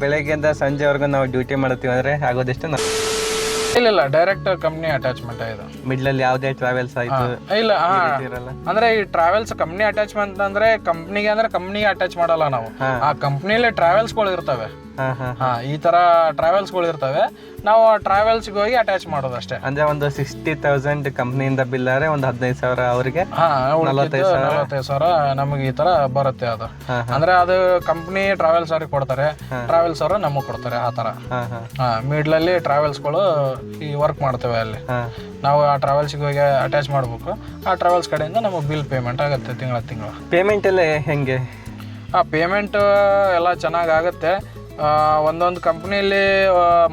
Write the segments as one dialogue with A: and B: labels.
A: ಬೆಳಗ್ಗೆಯಿಂದ ಸಂಜೆವರೆಗೂ ನಾವು ಡ್ಯೂಟಿ ಮಾಡ್ತೀವಿ ಅಂದ್ರೆ ಆಗೋದೆಷ್ಟು
B: ಇಲ್ಲ ಇಲ್ಲ ಡೈರೆಕ್ಟ್ ಕಂಪ್ನಿ ಅಟ್ಯಾಚ್ಮೆಂಟ್ ಇದು.
A: ಮಿಡ್ಲಲ್ಲಿ ಯಾವುದೇ ಟ್ರಾವೆಲ್ಸ್ ಆಯ್ತು.
B: ಇಲ್ಲ ಹಾ.
A: ಇರಲ್ಲ.
B: ಅಂದ್ರೆ ಈ ಟ್ರಾವೆಲ್ಸ್ ಕಂಪ್ನಿ ಅಟ್ಯಾಚ್ಮೆಂಟ್ ಅಂದ್ರೆ ಕಂಪ್ನಿಗೆ ಅಂದ್ರೆ ಕಂಪ್ನಿಗೆ ಅಟ್ಯಾಚ್ ಮಾಡಲ್ಲ ನಾವು. ಆ ಕಂಪ್ನಿಲಿ ಟ್ರಾವೆಲ್ಸ್ಗಳು ಇರ್ತವೆ.
A: ಹಾ
B: ಈ ತರ ಟ್ರಾವೆಲ್ಸ್ಗಳು ಇರ್ತವೆ. ನಾವು ಆ ಟ್ರಾವೆಲ್ಸ್ಗೆ ಹೋಗಿ ಅಟ್ಯಾಚ್ ಮಾಡೋದು ಅಷ್ಟೇ
A: ಅಂದ್ರೆ ಒಂದು ಸಿಕ್ಸ್ಟಿ ತೌಸಂಡ್ ಕಂಪ್ನಿಯಿಂದ ಬಿಲ್ ಆದ್ರೆ ಒಂದು ಹದಿನೈದು ಸಾವಿರ ಅವರಿಗೆ.
B: ನಲವತ್ತೈದು ಸಾವಿರ. ನಮಗೆ ಈ ತರ ಬರುತ್ತೆ ಅದು. ಅಂದ್ರೆ ಅದು ಕಂಪ್ನಿ ಟ್ರಾವೆಲ್ಸ್ ಅವ್ರಿಗೆ ಕೊಡ್ತಾರೆ. ಟ್ರಾವೆಲ್ಸ್ ಅವರು ನಮಗೆ ಕೊಡ್ತಾರೆ ಆ ತರ.
A: ಹಾ
B: ಅಲ್ಲಿ ಟ್ರಾವೆಲ್ಸ್ಗಳು ಟ್ರಾವೆಲ್ಸ್ಗಳು ಈ ವರ್ಕ್ ಮಾಡ್ತೇವೆ ಅಲ್ಲಿ. ನಾವು ಆ ಟ್ರಾವೆಲ್ಸ್ ಹೋಗಿ ಅಟ್ಯಾಚ್ ಮಾಡ್ಬೇಕು. ಆ ಟ್ರಾವೆಲ್ಸ್ ಕಡೆಯಿಂದ ನಮಗೆ ಬಿಲ್ ಪೇಮೆಂಟ್ ಆಗುತ್ತೆ ತಿಂಗಳ ತಿಂಗಳ.
A: ಪೇಮೆಂಟ್ ಎಲ್ಲ ಹೆಂಗೆ?
B: ಆ ಪೇಮೆಂಟ್ ಎಲ್ಲ ಚೆನ್ನಾಗಿ ಆಗುತ್ತೆ. ಆ, ಒಂದೊಂದು ಕಂಪ್ನಿಲಿ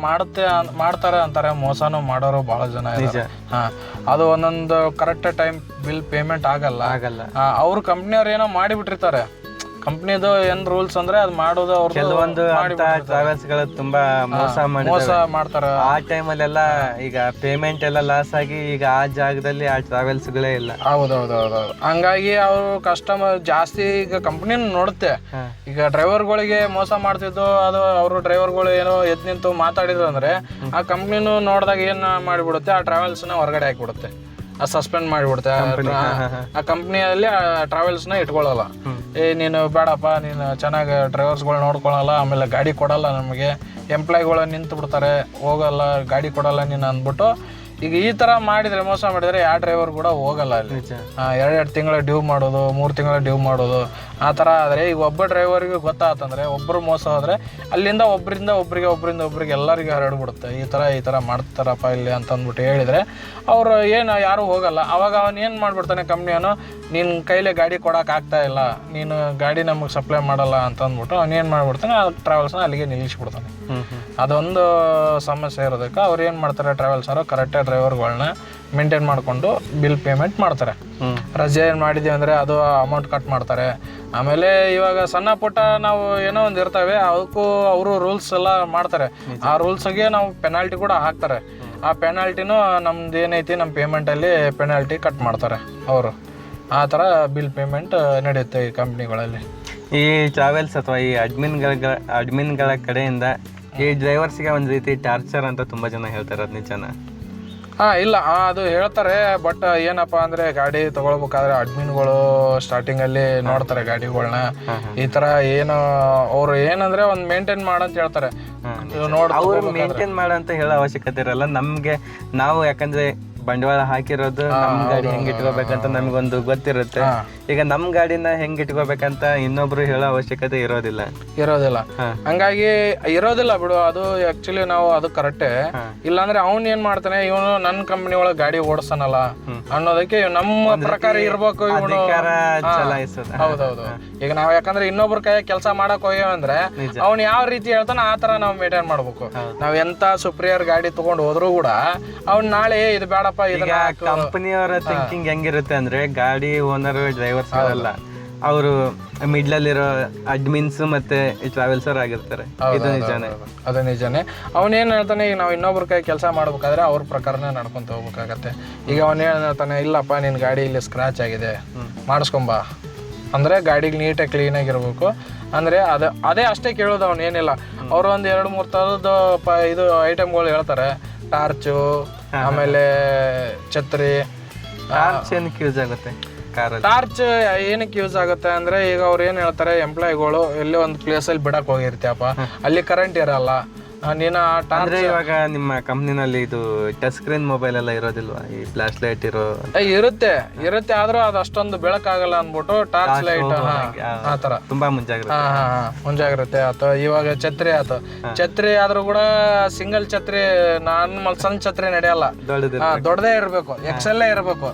B: ಮಾಡುತ್ತೆ ಮಾಡ್ತಾರೆ ಅಂತಾರೆ. ಮೋಸನೂ ಮಾಡೋರು ಬಹಳ ಜನ ಹಾ ಅದು ಒಂದೊಂದು ಕರೆಕ್ಟ್ ಟೈಮ್ ಬಿಲ್ ಪೇಮೆಂಟ್ ಆಗಲ್ಲ.
A: ಆಗಲ್ಲ.
B: ಅವ್ರ ಕಂಪ್ನಿಯವ್ರು ಏನೋ ಮಾಡಿಬಿಟ್ಟಿರ್ತಾರೆ. ಕಂಪ್ನಿದು ಏನ್ ರೂಲ್ಸ್ ಅಂದ್ರೆ ಅದು ಮಾಡೋದು ಅವ್ರು
A: ಕೆಲವೊಂದು ಟ್ರಾವೆಲ್ಸ್ಗಳು ತುಂಬಾ ಮೋಸ ಮಾಡಿ
B: ಮೋಸ ಮಾಡ್ತಾರೆ.
A: ಆ ಟೈಮ್ ಅಲ್ಲೆಲ್ಲ ಈಗ ಪೇಮೆಂಟ್ ಎಲ್ಲ ಲಾಸ್ ಆಗಿ ಈಗ ಆ ಜಾಗದಲ್ಲಿ ಆ ಟ್ರಾವೆಲ್ಸ್ ಗಳೇ ಇಲ್ಲ.
B: ಹೌದೌದೌದು ಹಂಗಾಗಿ ಅವರು ಕಸ್ಟಮರ್ ಜಾಸ್ತಿ ಈಗ ಕಂಪ್ನಿ ನೋಡುತ್ತೆ.
A: ಈಗ
B: ಈಗ ಡ್ರೈವರ್ಗಳಿಗೆ ಮೋಸ ಮಾಡ್ತಿದ್ದು ಅದು ಅವರು ಡ್ರೈವರ್ಗಳು ಏನೋ ಎದ್ ನಿಂತು ಮಾತಾಡಿದ್ರು ಅಂದ್ರೆ ಆ ಕಂಪ್ನಿನೂ ನೋಡಿದಾಗ ಏನ್ ಮಾಡಿಬಿಡುತ್ತೆ? ಆ ಟ್ರಾವೆಲ್ಸ್ನ ಹೊರಗಡೆ ಹಾಕಿಬಿಡುತ್ತೆ. ಸಸ್ಪೆಂಡ್ ಮಾಡಿಬಿಡುತ್ತೆ ಆ ಕಂಪ್ನಿಯಲ್ಲಿ ಆ ಟ್ರಾವೆಲ್ಸ್ನ ಇಟ್ಕೊಳ್ಳಲ್ಲ. ಏ ನೀನು ಬೇಡಪ್ಪ ನೀನು ಚೆನ್ನಾಗಿ ಡ್ರೈವರ್ಸ್ಗಳು ನೋಡ್ಕೊಳ್ಳಲ್ಲ ಆಮೇಲೆ ಗಾಡಿ ಕೊಡಲ್ಲ ನಮಗೆ. ಎಂಪ್ಲಾಯ್ಗಳು ನಿಂತು ಬಿಡ್ತಾರೆ ಹೋಗಲ್ಲ ಗಾಡಿ ಕೊಡಲ್ಲ ನೀನು ಅಂದ್ಬಿಟ್ಟು ಈಗ ಈ ಥರ ಮಾಡಿದರೆ ಮೋಸ ಮಾಡಿದರೆ ಯಾವ ಡ್ರೈವರ್ ಕೂಡ ಹೋಗಲ್ಲ ಅಲ್ಲಿ. ಎರಡೆರಡು ತಿಂಗಳ ಡ್ಯೂ ಮಾಡೋದು ಮೂರು ತಿಂಗಳ ಡ್ಯೂ ಮಾಡೋದು ಆ ಥರ ಆದರೆ ಈಗ ಒಬ್ಬ ಡ್ರೈವರ್ಗೆ ಗೊತ್ತಾತಂದ್ರೆ ಒಬ್ಬರು ಮೋಸ ಹೋದರೆ ಅಲ್ಲಿಂದ ಒಬ್ಬರಿಂದ ಒಬ್ಬರಿಗೆ ಒಬ್ಬರಿಂದ ಒಬ್ಬರಿಗೆ ಎಲ್ಲರಿಗೂ ಹರಡ್ಬಿಡುತ್ತೆ. ಈ ಥರ ಈ ಥರ ಮಾಡ್ತಾರಪ್ಪ ಇಲ್ಲಿ ಅಂತ ಅಂದ್ಬಿಟ್ಟು ಹೇಳಿದರೆ ಅವರು ಏನು ಯಾರೂ ಹೋಗಲ್ಲ. ಅವಾಗ ಅವನು ಏನು ಮಾಡಿಬಿಡ್ತಾನೆ ಕಂಪ್ನಿಯವನು ನಿನ್ನ ಕೈಲೇ ಗಾಡಿ ಕೊಡೋಕ್ಕಾಗ್ತಾ ಇಲ್ಲ. ನೀನು ಗಾಡಿ ನಮಗೆ ಸಪ್ಲೈ ಮಾಡಲ್ಲ ಅಂತ ಅಂದ್ಬಿಟ್ಟು ಅವ್ನು ಏನು ಮಾಡಿಬಿಡ್ತಾನೆ ಆ ಟ್ರಾವೆಲ್ಸ್ನ ಅಲ್ಲಿಗೆ ನಿಲ್ಲಿಸ್ಬಿಡ್ತಾನೆ. ಅದೊಂದು ಸಮಸ್ಯೆ ಇರೋದಕ್ಕೆ ಅವ್ರು ಏನು ಮಾಡ್ತಾರೆ ಟ್ರಾವೆಲ್ಸ್ ಅವರು ಕರೆಕ್ಟಾಗಿ ಡ್ರೈವರ್ಗಳನ್ನ ಮೇಂಟೈನ್ ಮಾಡಿಕೊಂಡು ಬಿಲ್ ಪೇಮೆಂಟ್ ಮಾಡ್ತಾರೆ. ರಜೆ ಏನು ಮಾಡಿದ್ದೀವಿ ಅಂದರೆ ಅದು ಅಮೌಂಟ್ ಕಟ್ ಮಾಡ್ತಾರೆ. ಆಮೇಲೆ ಇವಾಗ ಸಣ್ಣ ಪುಟ್ಟ ನಾವು ಏನೋ ಒಂದು ಇರ್ತವೆ ಅದಕ್ಕೂ ಅವರು ರೂಲ್ಸ್ ಎಲ್ಲ ಮಾಡ್ತಾರೆ. ಆ ರೂಲ್ಸ್ಗೆ ನಾವು ಪೆನಾಲ್ಟಿ ಕೂಡ ಹಾಕ್ತಾರೆ. ಆ ಪೆನಾಲ್ಟಿನೂ ನಮ್ದು ಏನೈತಿ ನಮ್ಮ ಪೇಮೆಂಟಲ್ಲಿ ಪೆನಾಲ್ಟಿ ಕಟ್ ಮಾಡ್ತಾರೆ ಅವರು. ಆ ಥರ ಬಿಲ್ ಪೇಮೆಂಟ್ ನಡೆಯುತ್ತೆ ಈ ಕಂಪ್ನಿಗಳಲ್ಲಿ
A: ಈ ಟ್ರಾವೆಲ್ಸ್ ಅಥವಾ ಈ ಅಡ್ಮಿನ್ಗಳ ಅಡ್ಮಿನ್ಗಳ ಕಡೆಯಿಂದ ಈ ಡ್ರೈವರ್ಸ್ಗೆ ಒಂದು ರೀತಿ ಟಾರ್ಚರ್ ಅಂತ ತುಂಬ ಜನ ಹೇಳ್ತಾರೆ ಅದು ನಿಜಾನ?
B: ಹಾ ಇಲ್ಲ ಅದು ಹೇಳ್ತಾರೆ ಬಟ್ ಏನಪ್ಪ ಅಂದ್ರೆ ಗಾಡಿ ತಗೊಳ್ಬೇಕಾದ್ರೆ ಅಡ್ಮಿನ್ಗಳು ಸ್ಟಾರ್ಟಿಂಗ್ ಅಲ್ಲಿ ನೋಡ್ತಾರೆ ಗಾಡಿಗಳನ್ನ ಈ ತರ ಏನು ಅವ್ರು ಏನಂದ್ರೆ ಒಂದ್ ಮೇಂಟೈನ್ ಮಾಡಂತ ಹೇಳ್ತಾರೆ. ನೋಡ್
A: ಅವ್ರು ಮೇಂಟೈನ್ ಮಾಡಂತ ಹೇಳೋ ಅವಶ್ಯಕತೆ ಇರಲ್ಲ. ನಮ್ಗೆ ನಾವು ಯಾಕಂದ್ರೆ ಬಂಡವಾಳ ಹಾಕಿರೋದು ನಮ್ ಗಾಡಿ ಹೆಂಗ್ ಇಟ್ಕೋಬೇಕಂತ ನಮ್ಗೊಂದು ಗೊತ್ತಿರುತ್ತೆ. ಈಗ ನಮ್ ಗಾಡಿನ ಹೆಂಗ್ ಇಟ್ಕೋಬೇಕಂತ ಇನ್ನೊಬ್ರು ಹೇಳೋ ಅವಶ್ಯಕತೆ ಇರೋದಿಲ್ಲ.
B: ಇರೋದಿಲ್ಲ. ಹಂಗಾಗಿ ಇರೋದಿಲ್ಲ ಬಿಡು ಅದು ಆಕ್ಚುಲಿ ನಾವು ಅದು ಕರೆಕ್ಟೇ ಇಲ್ಲಾಂದ್ರೆ ಅವ್ನ್ ಏನ್ ಮಾಡ್ತಾನೆ ಇವನು ನನ್ನ ಕಂಪನಿ ಒಳಗ್ ಗಾಡಿ ಓಡಿಸ್ತಾನಲ್ಲ ಅನ್ನೋದಕ್ಕೆ ನಮ್ಮ ಪ್ರಕಾರ ಇರ್ಬೇಕು ಇವನು. ಹೌದೌದು. ಈಗ ನಾವ್ ಯಾಕಂದ್ರೆ ಇನ್ನೊಬ್ರ ಕೈ ಕೆಲಸ ಮಾಡಕ್ ಹೋಗ್ಯವಂದ್ರೆ ಅವ್ನ್ ಯಾವ ರೀತಿ ಹೇಳ್ತಾನ ಆ ತರ ನಾವ್ ಮೇಂಟೈನ್ ಮಾಡ್ಬೇಕು. ನಾವ್ ಎಂತ ಸುಪ್ರಿಯರ್ ಗಾಡಿ ತಗೊಂಡ್ ಹೋದ್ರು ಕೂಡ ಅವ್ನ್ ನಾಳೆ "ಏ, ಇದು ಬೇಡಪ್ಪ ಕಂಪನಿ
A: ಕಂಪನಿಯವರ ಥಿಂಕಿಂಗ್ ಹೆಂಗಿರುತ್ತೆ ಅಂದ್ರೆ ಗಾಡಿ ಓನರ್ ಡ್ರೈವರ್ಸ್ ಅಲ್ಲ ಅವರು ಮಿಡ್ಲಲ್ಲಿರೋ ಅಡ್ಮಿನ್ಸ್ ಮತ್ತೆ ಟ್ರಾವೆಲ್ಸರ್ ಆಗಿರ್ತಾರೆ. ಇದು ನಿಜಾನೇ.
B: ಅದು ನಿಜನೇ. ಅವನೇನ್ ಹೇಳ್ತಾನೆ ಈಗ ನಾವು ಇನ್ನೊಬ್ರ ಕೈ ಕೆಲಸ ಮಾಡ್ಬೇಕಾದ್ರೆ ಅವ್ರ ಪ್ರಕಾರನೇ ನಡ್ಕೊಂತ ಹೋಗ್ಬೇಕಾಗತ್ತೆ. ಈಗ ಅವನ್ ಏನ್ ಹೇಳ್ತಾನೆ ಇಲ್ಲಪ್ಪ ನಿನ್ ಗಾಡಿ ಇಲ್ಲಿ ಸ್ಕ್ರಾಚ್ ಆಗಿದೆ. ಮಾಡಿಸ್ಕೊಂಬಾ. ಅಂದ್ರೆ ಗಾಡಿಗೆ ನೀಟಾಗಿ ಕ್ಲೀನ್ ಆಗಿರ್ಬೇಕು. ಅಂದ್ರೆ ಅದ ಅದೇ ಅಷ್ಟೇ ಕೇಳೋದು ಅವನೇನಿಲ್ಲ ಏನಿಲ್ಲ. ಅವ್ರು ಒಂದ್ ಎರಡು ಮೂರು ಥರದ್ದು ಪ ಇದು ಐಟಮ್ಗಳು ಹೇಳ್ತಾರೆ. ಟಾರ್ಚು ಆಮೇಲೆ ಛತ್ರಿ
A: ಟಾರ್ಚ್ ಏನಕ್ಕೆ ಯೂಸ್ ಆಗುತ್ತೆ
B: ಟಾರ್ಚ್ ಏನಕ್ಕೆ ಯೂಸ್ ಆಗುತ್ತೆ ಅಂದ್ರೆ ಈಗ ಅವ್ರು ಏನ್ ಹೇಳ್ತಾರೆ ಎಂಪ್ಲಾಯಿಗಳು ಎಲ್ಲೇ ಒಂದು ಪ್ಲೇಸಲ್ಲಿ ಬಿಡಕ್ ಹೋಗಿರ್ತೀಯಪ್ಪ ಅಲ್ಲಿ ಕರೆಂಟ್ ಇರಲ್ಲ ನೀನು ಆ ಟಾರ್ಚ್
A: ಅಂದ್ರೆ ಇವಾಗ ನಿಮ್ಮ ಕಂಪ್ನಿನಲ್ಲಿ ಇದು ಟಚ್ ಸ್ಕ್ರೀನ್ ಮೊಬೈಲ್ ಎಲ್ಲ ಇರೋದಿಲ್ವಾ? ಈ ಫ್ಲಾಶ್ ಲೈಟ್ ಇರೋ
B: ಏ, ಇರುತ್ತೆ. ಇರುತ್ತೆ ಆದ್ರೂ ಅದು ಅಷ್ಟೊಂದು ಬೆಳಕಾಗಲ್ಲ ಅಂದ್ಬಿಟ್ಟು ಟಾರ್ಚ್ ಲೈಟ್ ಆ ತರ.
A: ತುಂಬಾ ಮುಂಜಾಗ್ರತೆ.
B: ಹಾ ಹಾ ಹಾ ಮುಂಜಾಗ್ರತೆ ಆತು. ಇವಾಗ ಛತ್ರಿ ಆತು. ಛತ್ರಿ ಆದ್ರೂ ಕೂಡ ಸಿಂಗಲ್ ಛತ್ರಿ ನಾರ್ಮಲ್ ಸಣ್ಣ ಛತ್ರಿ ನಡೆಯಲ್ಲ.
A: ದೊಡ್ಡದು
B: ಹಾ ದೊಡ್ಡದೇ ಇರ್ಬೇಕು. ಎಕ್ಸೆಲ್ ಇರ್ಬೇಕು.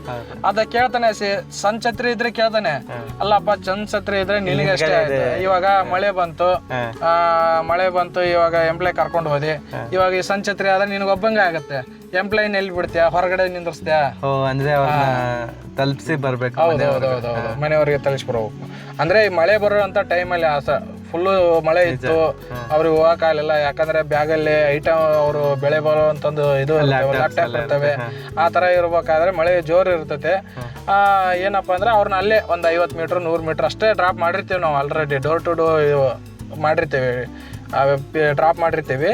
B: ಅದ ಕೇಳ್ತಾನೆ ಸಿ- ಸಣ್ಣ ಛತ್ರಿ ಇದ್ರೆ ಕೇಳ್ತಾನೆ. ಅಲ್ಲಪ್ಪ ಚಂದ್ ಛತ್ರಿ ಇದ್ರೆ ನಿನಗೆ ಅಷ್ಟೇ ಆಯ್ತು. ಇವಾಗ ಮಳೆ ಬಂತು.
A: ಹಾ.
B: ಆ ಮಳೆ ಬಂತು ಇವಾಗ ಎಂಪ್ಲಾಯ್ ಕರ್ಕೊಂಡು ಹೋದೆ. ಇವಾಗ ಈ ಸಂಚತ್ರಿ ಆದ್ರೆ ನಿನಗೆ ಒಬ್ಬಂಗ ಆಗತ್ತೆ. ಎಂಪ್ಲಾಯಿನ್ ಎಲ್ಲಿ ಬಿಡ್ತೀಯ? ಹೊರಗಡೆ ನಿಂದ್ರಿಸ್ತೀಯ?
A: ಓ ಅಂದ್ರೆ ಅವ್ರನ್ನ ತಲುಪಿಸಿ ಬರ್ಬೇಕು
B: ಹೌದು ಹೌದು ಹೌದು ಹೌದು. ಮನೆಯವರಿಗೆ ಬರಬೇಕು ಅಂದ್ರೆ ಈ ಮಳೆ ಬರುವಂತ ಟೈಮಲ್ಲಿ ಆಸ. ಫುಲ್ಲು ಮಳೆ ಇತ್ತು. ಅವ್ರಿಗೆ ಹೋಗಕ್ಕಾಗಲಿಲ್ಲ ಯಾಕಂದ್ರೆ ಬ್ಯಾಗಲ್ಲಿ ಐಟಮ್ ಅವರು ಬೆಳೆ ಬರುವಂತಂದು ಇದು ಲ್ಯಾಪ್ಟಾಪ್ ಇರ್ತವೆ. ಆ ತರ ಇರ್ಬೇಕಾದ್ರೆ ಮಳೆ ಜೋರ್ ಇರ್ತೈತೆ. ಆ, ಏನಪ್ಪಾ ಅಂದ್ರೆ ಅವ್ರನ್ನ ಅಲ್ಲೇ ಒಂದು ಐವತ್ ಮೀಟರ್ ನೂರು ಮೀಟರ್ ಅಷ್ಟೇ ಡ್ರಾಪ್ ಮಾಡಿರ್ತೀವಿ ನಾವು ಆಲ್ರೆಡಿ ಡೋರ್ ಟು ಡೋರ್ ಮಾಡಿರ್ತೀವಿ. ಡ್ರಾಪ್ ಮಾಡಿರ್ತೀವಿ.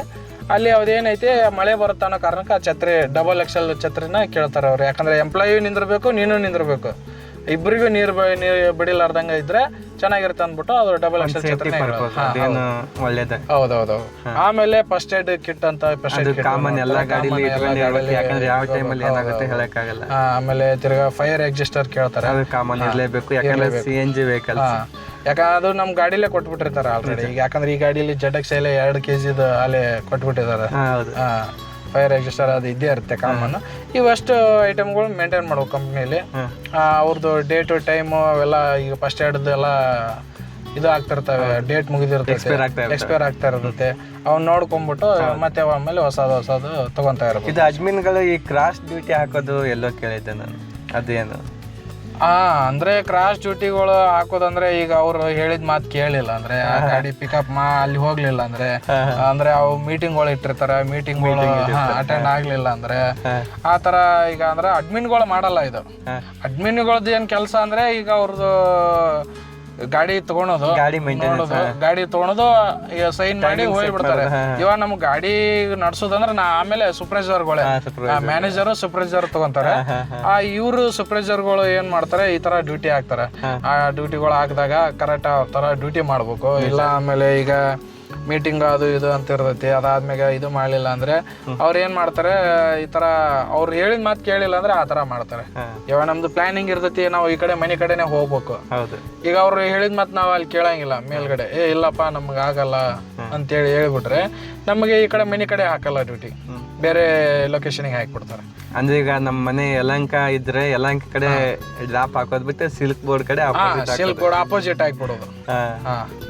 B: ಅಲ್ಲಿ ಅದೇನೈತಿ ಮಳೆ ಬರುತ್ತೆ ಅನ್ನೋ ಕಾರಣಕ್ಕೆ ಆ ಛತ್ರಿ ಡಬಲ್ ಎಕ್ಸೆಲ್ ಛತ್ರಿನ ಕೇಳ್ತಾರೆ ಅವ್ರು. ಯಾಕಂದ್ರೆ ಎಂಪ್ಲಾಯಿ ನಿಂದಿರಬೇಕು, ನೀನು ನಿಂದಿರ್ಬೇಕು. ಇಬ್ಬರಿಗೂ ನೀರು ನೀರು ಬಿಡಿಲಾರ್ದಂಗೆ ಇದ್ರೆ ಚೆನ್ನಾಗಿರುತ್ತೆ ಅಂದ್ಬಿಟ್ಟು ಅದು ಡಬಲ್ ಎಕ್ಸೆಲ್ ಛತ್ರಿನ
A: ಅದೇನು ಒಳ್ಳೇದೇ.
B: ಹೌದೌದು. ಆಮೇಲೆ ಫಸ್ಟ್ ಏಡ್ ಕಿಟ್ ಅಂತ ಫಸ್ಟ್ ಏಡ್
A: ಕಾಮನ್ ಎಲ್ಲಾ ಗಾಡಿಲಿ ಯಾಕಂದ್ರೆ ಯಾವ ಟೈಮಲ್ಲಿ ಏನಾಗುತ್ತೆ ಹೇಳಕ್ಕಾಗಲ್ಲ.
B: ಆಮೇಲೆ ತಿರ್ಗಾ ಫೈರ್ ಎಕ್ಸಿಸ್ಟರ್ ಕೇಳ್ತಾರೆ.
A: ಅದು ಕಾಮನ್ ಇರಲೇಬೇಕು ಯಾಕಂದ್ರೆ ಸಿ ಎನ್ ಜಿ ವೆಹಿಕಲ್
B: ಯಾಕಂದ್ರೆ ಅದು ನಮ್ ಗಾಡಿಲೇ ಕೊಟ್ಬಿಟ್ಟಿರ್ತಾರೆ ಆಲ್ರೆಡಿ ಈಗ ಯಾಕಂದ್ರೆ ಈ ಗಾಡಿಲಿ ಜಡ್ ಎಕ್ಸ್ ಎಲ್ ಎರಡು ಕೆ ಜಿದು ಅಲ್ಲೇ ಕೊಟ್ಬಿಟ್ಟಿದ್ದಾರೆ.
A: ಹೌದು.
B: ಫೈರ್ ಎಕ್ಸಿಸ್ಟರ್ ಅದು ಇದ್ದೇ ಇರುತ್ತೆ ಕಾಮನ್. ಇವಷ್ಟು ಐಟಮ್ಗಳು ಮೇಂಟೈನ್ ಮಾಡ್ಬೇಕು ಕಂಪ್ನಿಲಿ ಅವ್ರದ್ದು ಡೇ ಟು ಟೈಮು ಅವೆಲ್ಲ ಈಗ ಫಸ್ಟ್ ಏಡ್ದು ಎಲ್ಲ ಇದು ಆಗ್ತಿರ್ತವೆ ಡೇಟ್ ಮುಗಿದಿರ್ತೈತೆ ಎಕ್ಸ್ಪೈರ್ ಆಗ್ತಾ ಇರುತ್ತೆ. ಅವ್ನು ನೋಡ್ಕೊಂಡ್ಬಿಟ್ಟು ಮತ್ತೆ ಆಮೇಲೆ ಹೊಸದು ಹೊಸದು ತಗೊಂತ ಇರ್ಬೋದು.
A: ಇದು ಅಜ್ಮೀನ್ಗಳು ಈ ಕ್ರಾಸ್ ಡ್ಯೂಟಿ ಹಾಕೋದು ಎಲ್ಲೋ ಕೇಳಿದ್ದೆ ನಾನು. ಅದೇನು?
B: ಹಾ ಅಂದ್ರೆ ಕ್ರಾಸ್ ಡ್ಯೂಟಿಗಳು ಹಾಕೋದಂದ್ರೆ ಈಗ ಅವ್ರು ಹೇಳಿದ ಮಾತು ಕೇಳಿಲ್ಲ. ಅಂದ್ರೆ ಆ ಗಾಡಿ ಪಿಕಪ್ ಮಾ ಅಲ್ಲಿ ಹೋಗ್ಲಿಲ್ಲ ಅಂದ್ರೆ ಅಂದ್ರೆ ಅವು ಮೀಟಿಂಗ್ಗಳು ಇಟ್ಟಿರ್ತಾರೆ. ಮೀಟಿಂಗ್ ಅಟೆಂಡ್ ಆಗ್ಲಿಲ್ಲ ಅಂದ್ರೆ ಆ ತರ ಈಗ ಅಂದ್ರೆ ಅಡ್ಮಿನ್ಗಳು ಮಾಡಲ್ಲ ಇದು.
A: ಅಡ್ಮಿನ್
B: ಅಡ್ಮಿನ್ಗಳದ್ದು ಏನ್ ಕೆಲಸ ಅಂದ್ರೆ ಈಗ ಅವ್ರದ್ದು ಗಾಡಿ ತಗೊಳೋದು
A: ಗಾಡಿ
B: ನೋಡೋದು ಗಾಡಿ ತಗೊಳೋದು ಸೈನ್ ಮಾಡಿ ಹೋಗ್ಬಿಡ್ತಾರೆ ಇವಾಗ ನಮ್ ಗಾಡಿ ನಡ್ಸೋದಂದ್ರೆ ನಾ ಆಮೇಲೆ ಸೂಪರ್ವೈಸರ್ಗಳೇ ಮ್ಯಾನೇಜರ್ ಸೂಪರ್ವೈಸರ್ ತಗೊಂತಾರೆ. ಆ ಇವರು ಸೂಪರ್ವೈಸರ್ಗಳು ಏನ್ ಮಾಡ್ತಾರೆ ಈ ತರ ಡ್ಯೂಟಿ ಹಾಕ್ತಾರೆ. ಆ ಡ್ಯೂಟಿಗಳು ಹಾಕಿದಾಗ ಕರೆಕ್ಟ್ ಆ ತರ ಡ್ಯೂಟಿ ಮಾಡ್ಬೇಕು ಇಲ್ಲ ಆಮೇಲೆ ಈಗ ಮೀಟಿಂಗ್ ಅದು ಇದು ಅಂತ ಇರ್ತೈತಿ ಅದಾದ್ಮೇಲೆ ಇದು ಮಾಡಲಿಲ್ಲ ಅಂದ್ರೆ ಅವ್ರು ಏನ್ ಮಾಡ್ತಾರೆ ಈ ತರ ಅವ್ರು ಹೇಳಿದ ಮಾತು ಕೇಳಿಲ್ಲ ಅಂದ್ರೆ ಆ ತರ ಮಾಡ್ತಾರೆ. ಇವಾಗ ನಮ್ದು ಪ್ಲಾನಿಂಗ್ ಇರ್ತೈತಿ ನಾವು ಈ ಕಡೆ ಮನೆ ಕಡೆನೆ ಹೋಗ್ಬೇಕು. ಈಗ ಅವ್ರು ಹೇಳಿದ ಮಾತು ನಾವು ಅಲ್ಲಿ ಕೇಳಂಗಿಲ್ಲ ಮೇಲ್ಗಡೆ. ಏ ಇಲ್ಲಪ್ಪ ನಮ್ಗೆ ಆಗಲ್ಲ. ಅಂತೇಳಿ ಹೇಳ್ಬಿಟ್ರೆ ನಮಗೆ ಈ ಕಡೆ ಮನೆ ಕಡೆ ಹಾಕಲ್ಲ ಡ್ಯೂಟಿ ಬೇರೆ ಲೊಕೇಶನ್ಗೆ ಹಾಕಿಬಿಡ್ತಾರೆ.
A: ಅಂದ್ರೆ ಈಗ ನಮ್ಮ ಮನೆ ಯಲಂಕ ಇದ್ರೆ ಯಲಂಕ ಕಡೆ ಡ್ರಾಪ್ ಹಾಕೋದ್ ಬಿಟ್ಟು ಸಿಲ್ಕ್ ಬೋರ್ಡ್ ಕಡೆ
B: ಸಿಲ್ಕ್ ಬೋರ್ಡ್ ಆಪೋಸಿಟ್ ಹಾಕ್ಬಿಡೋದು.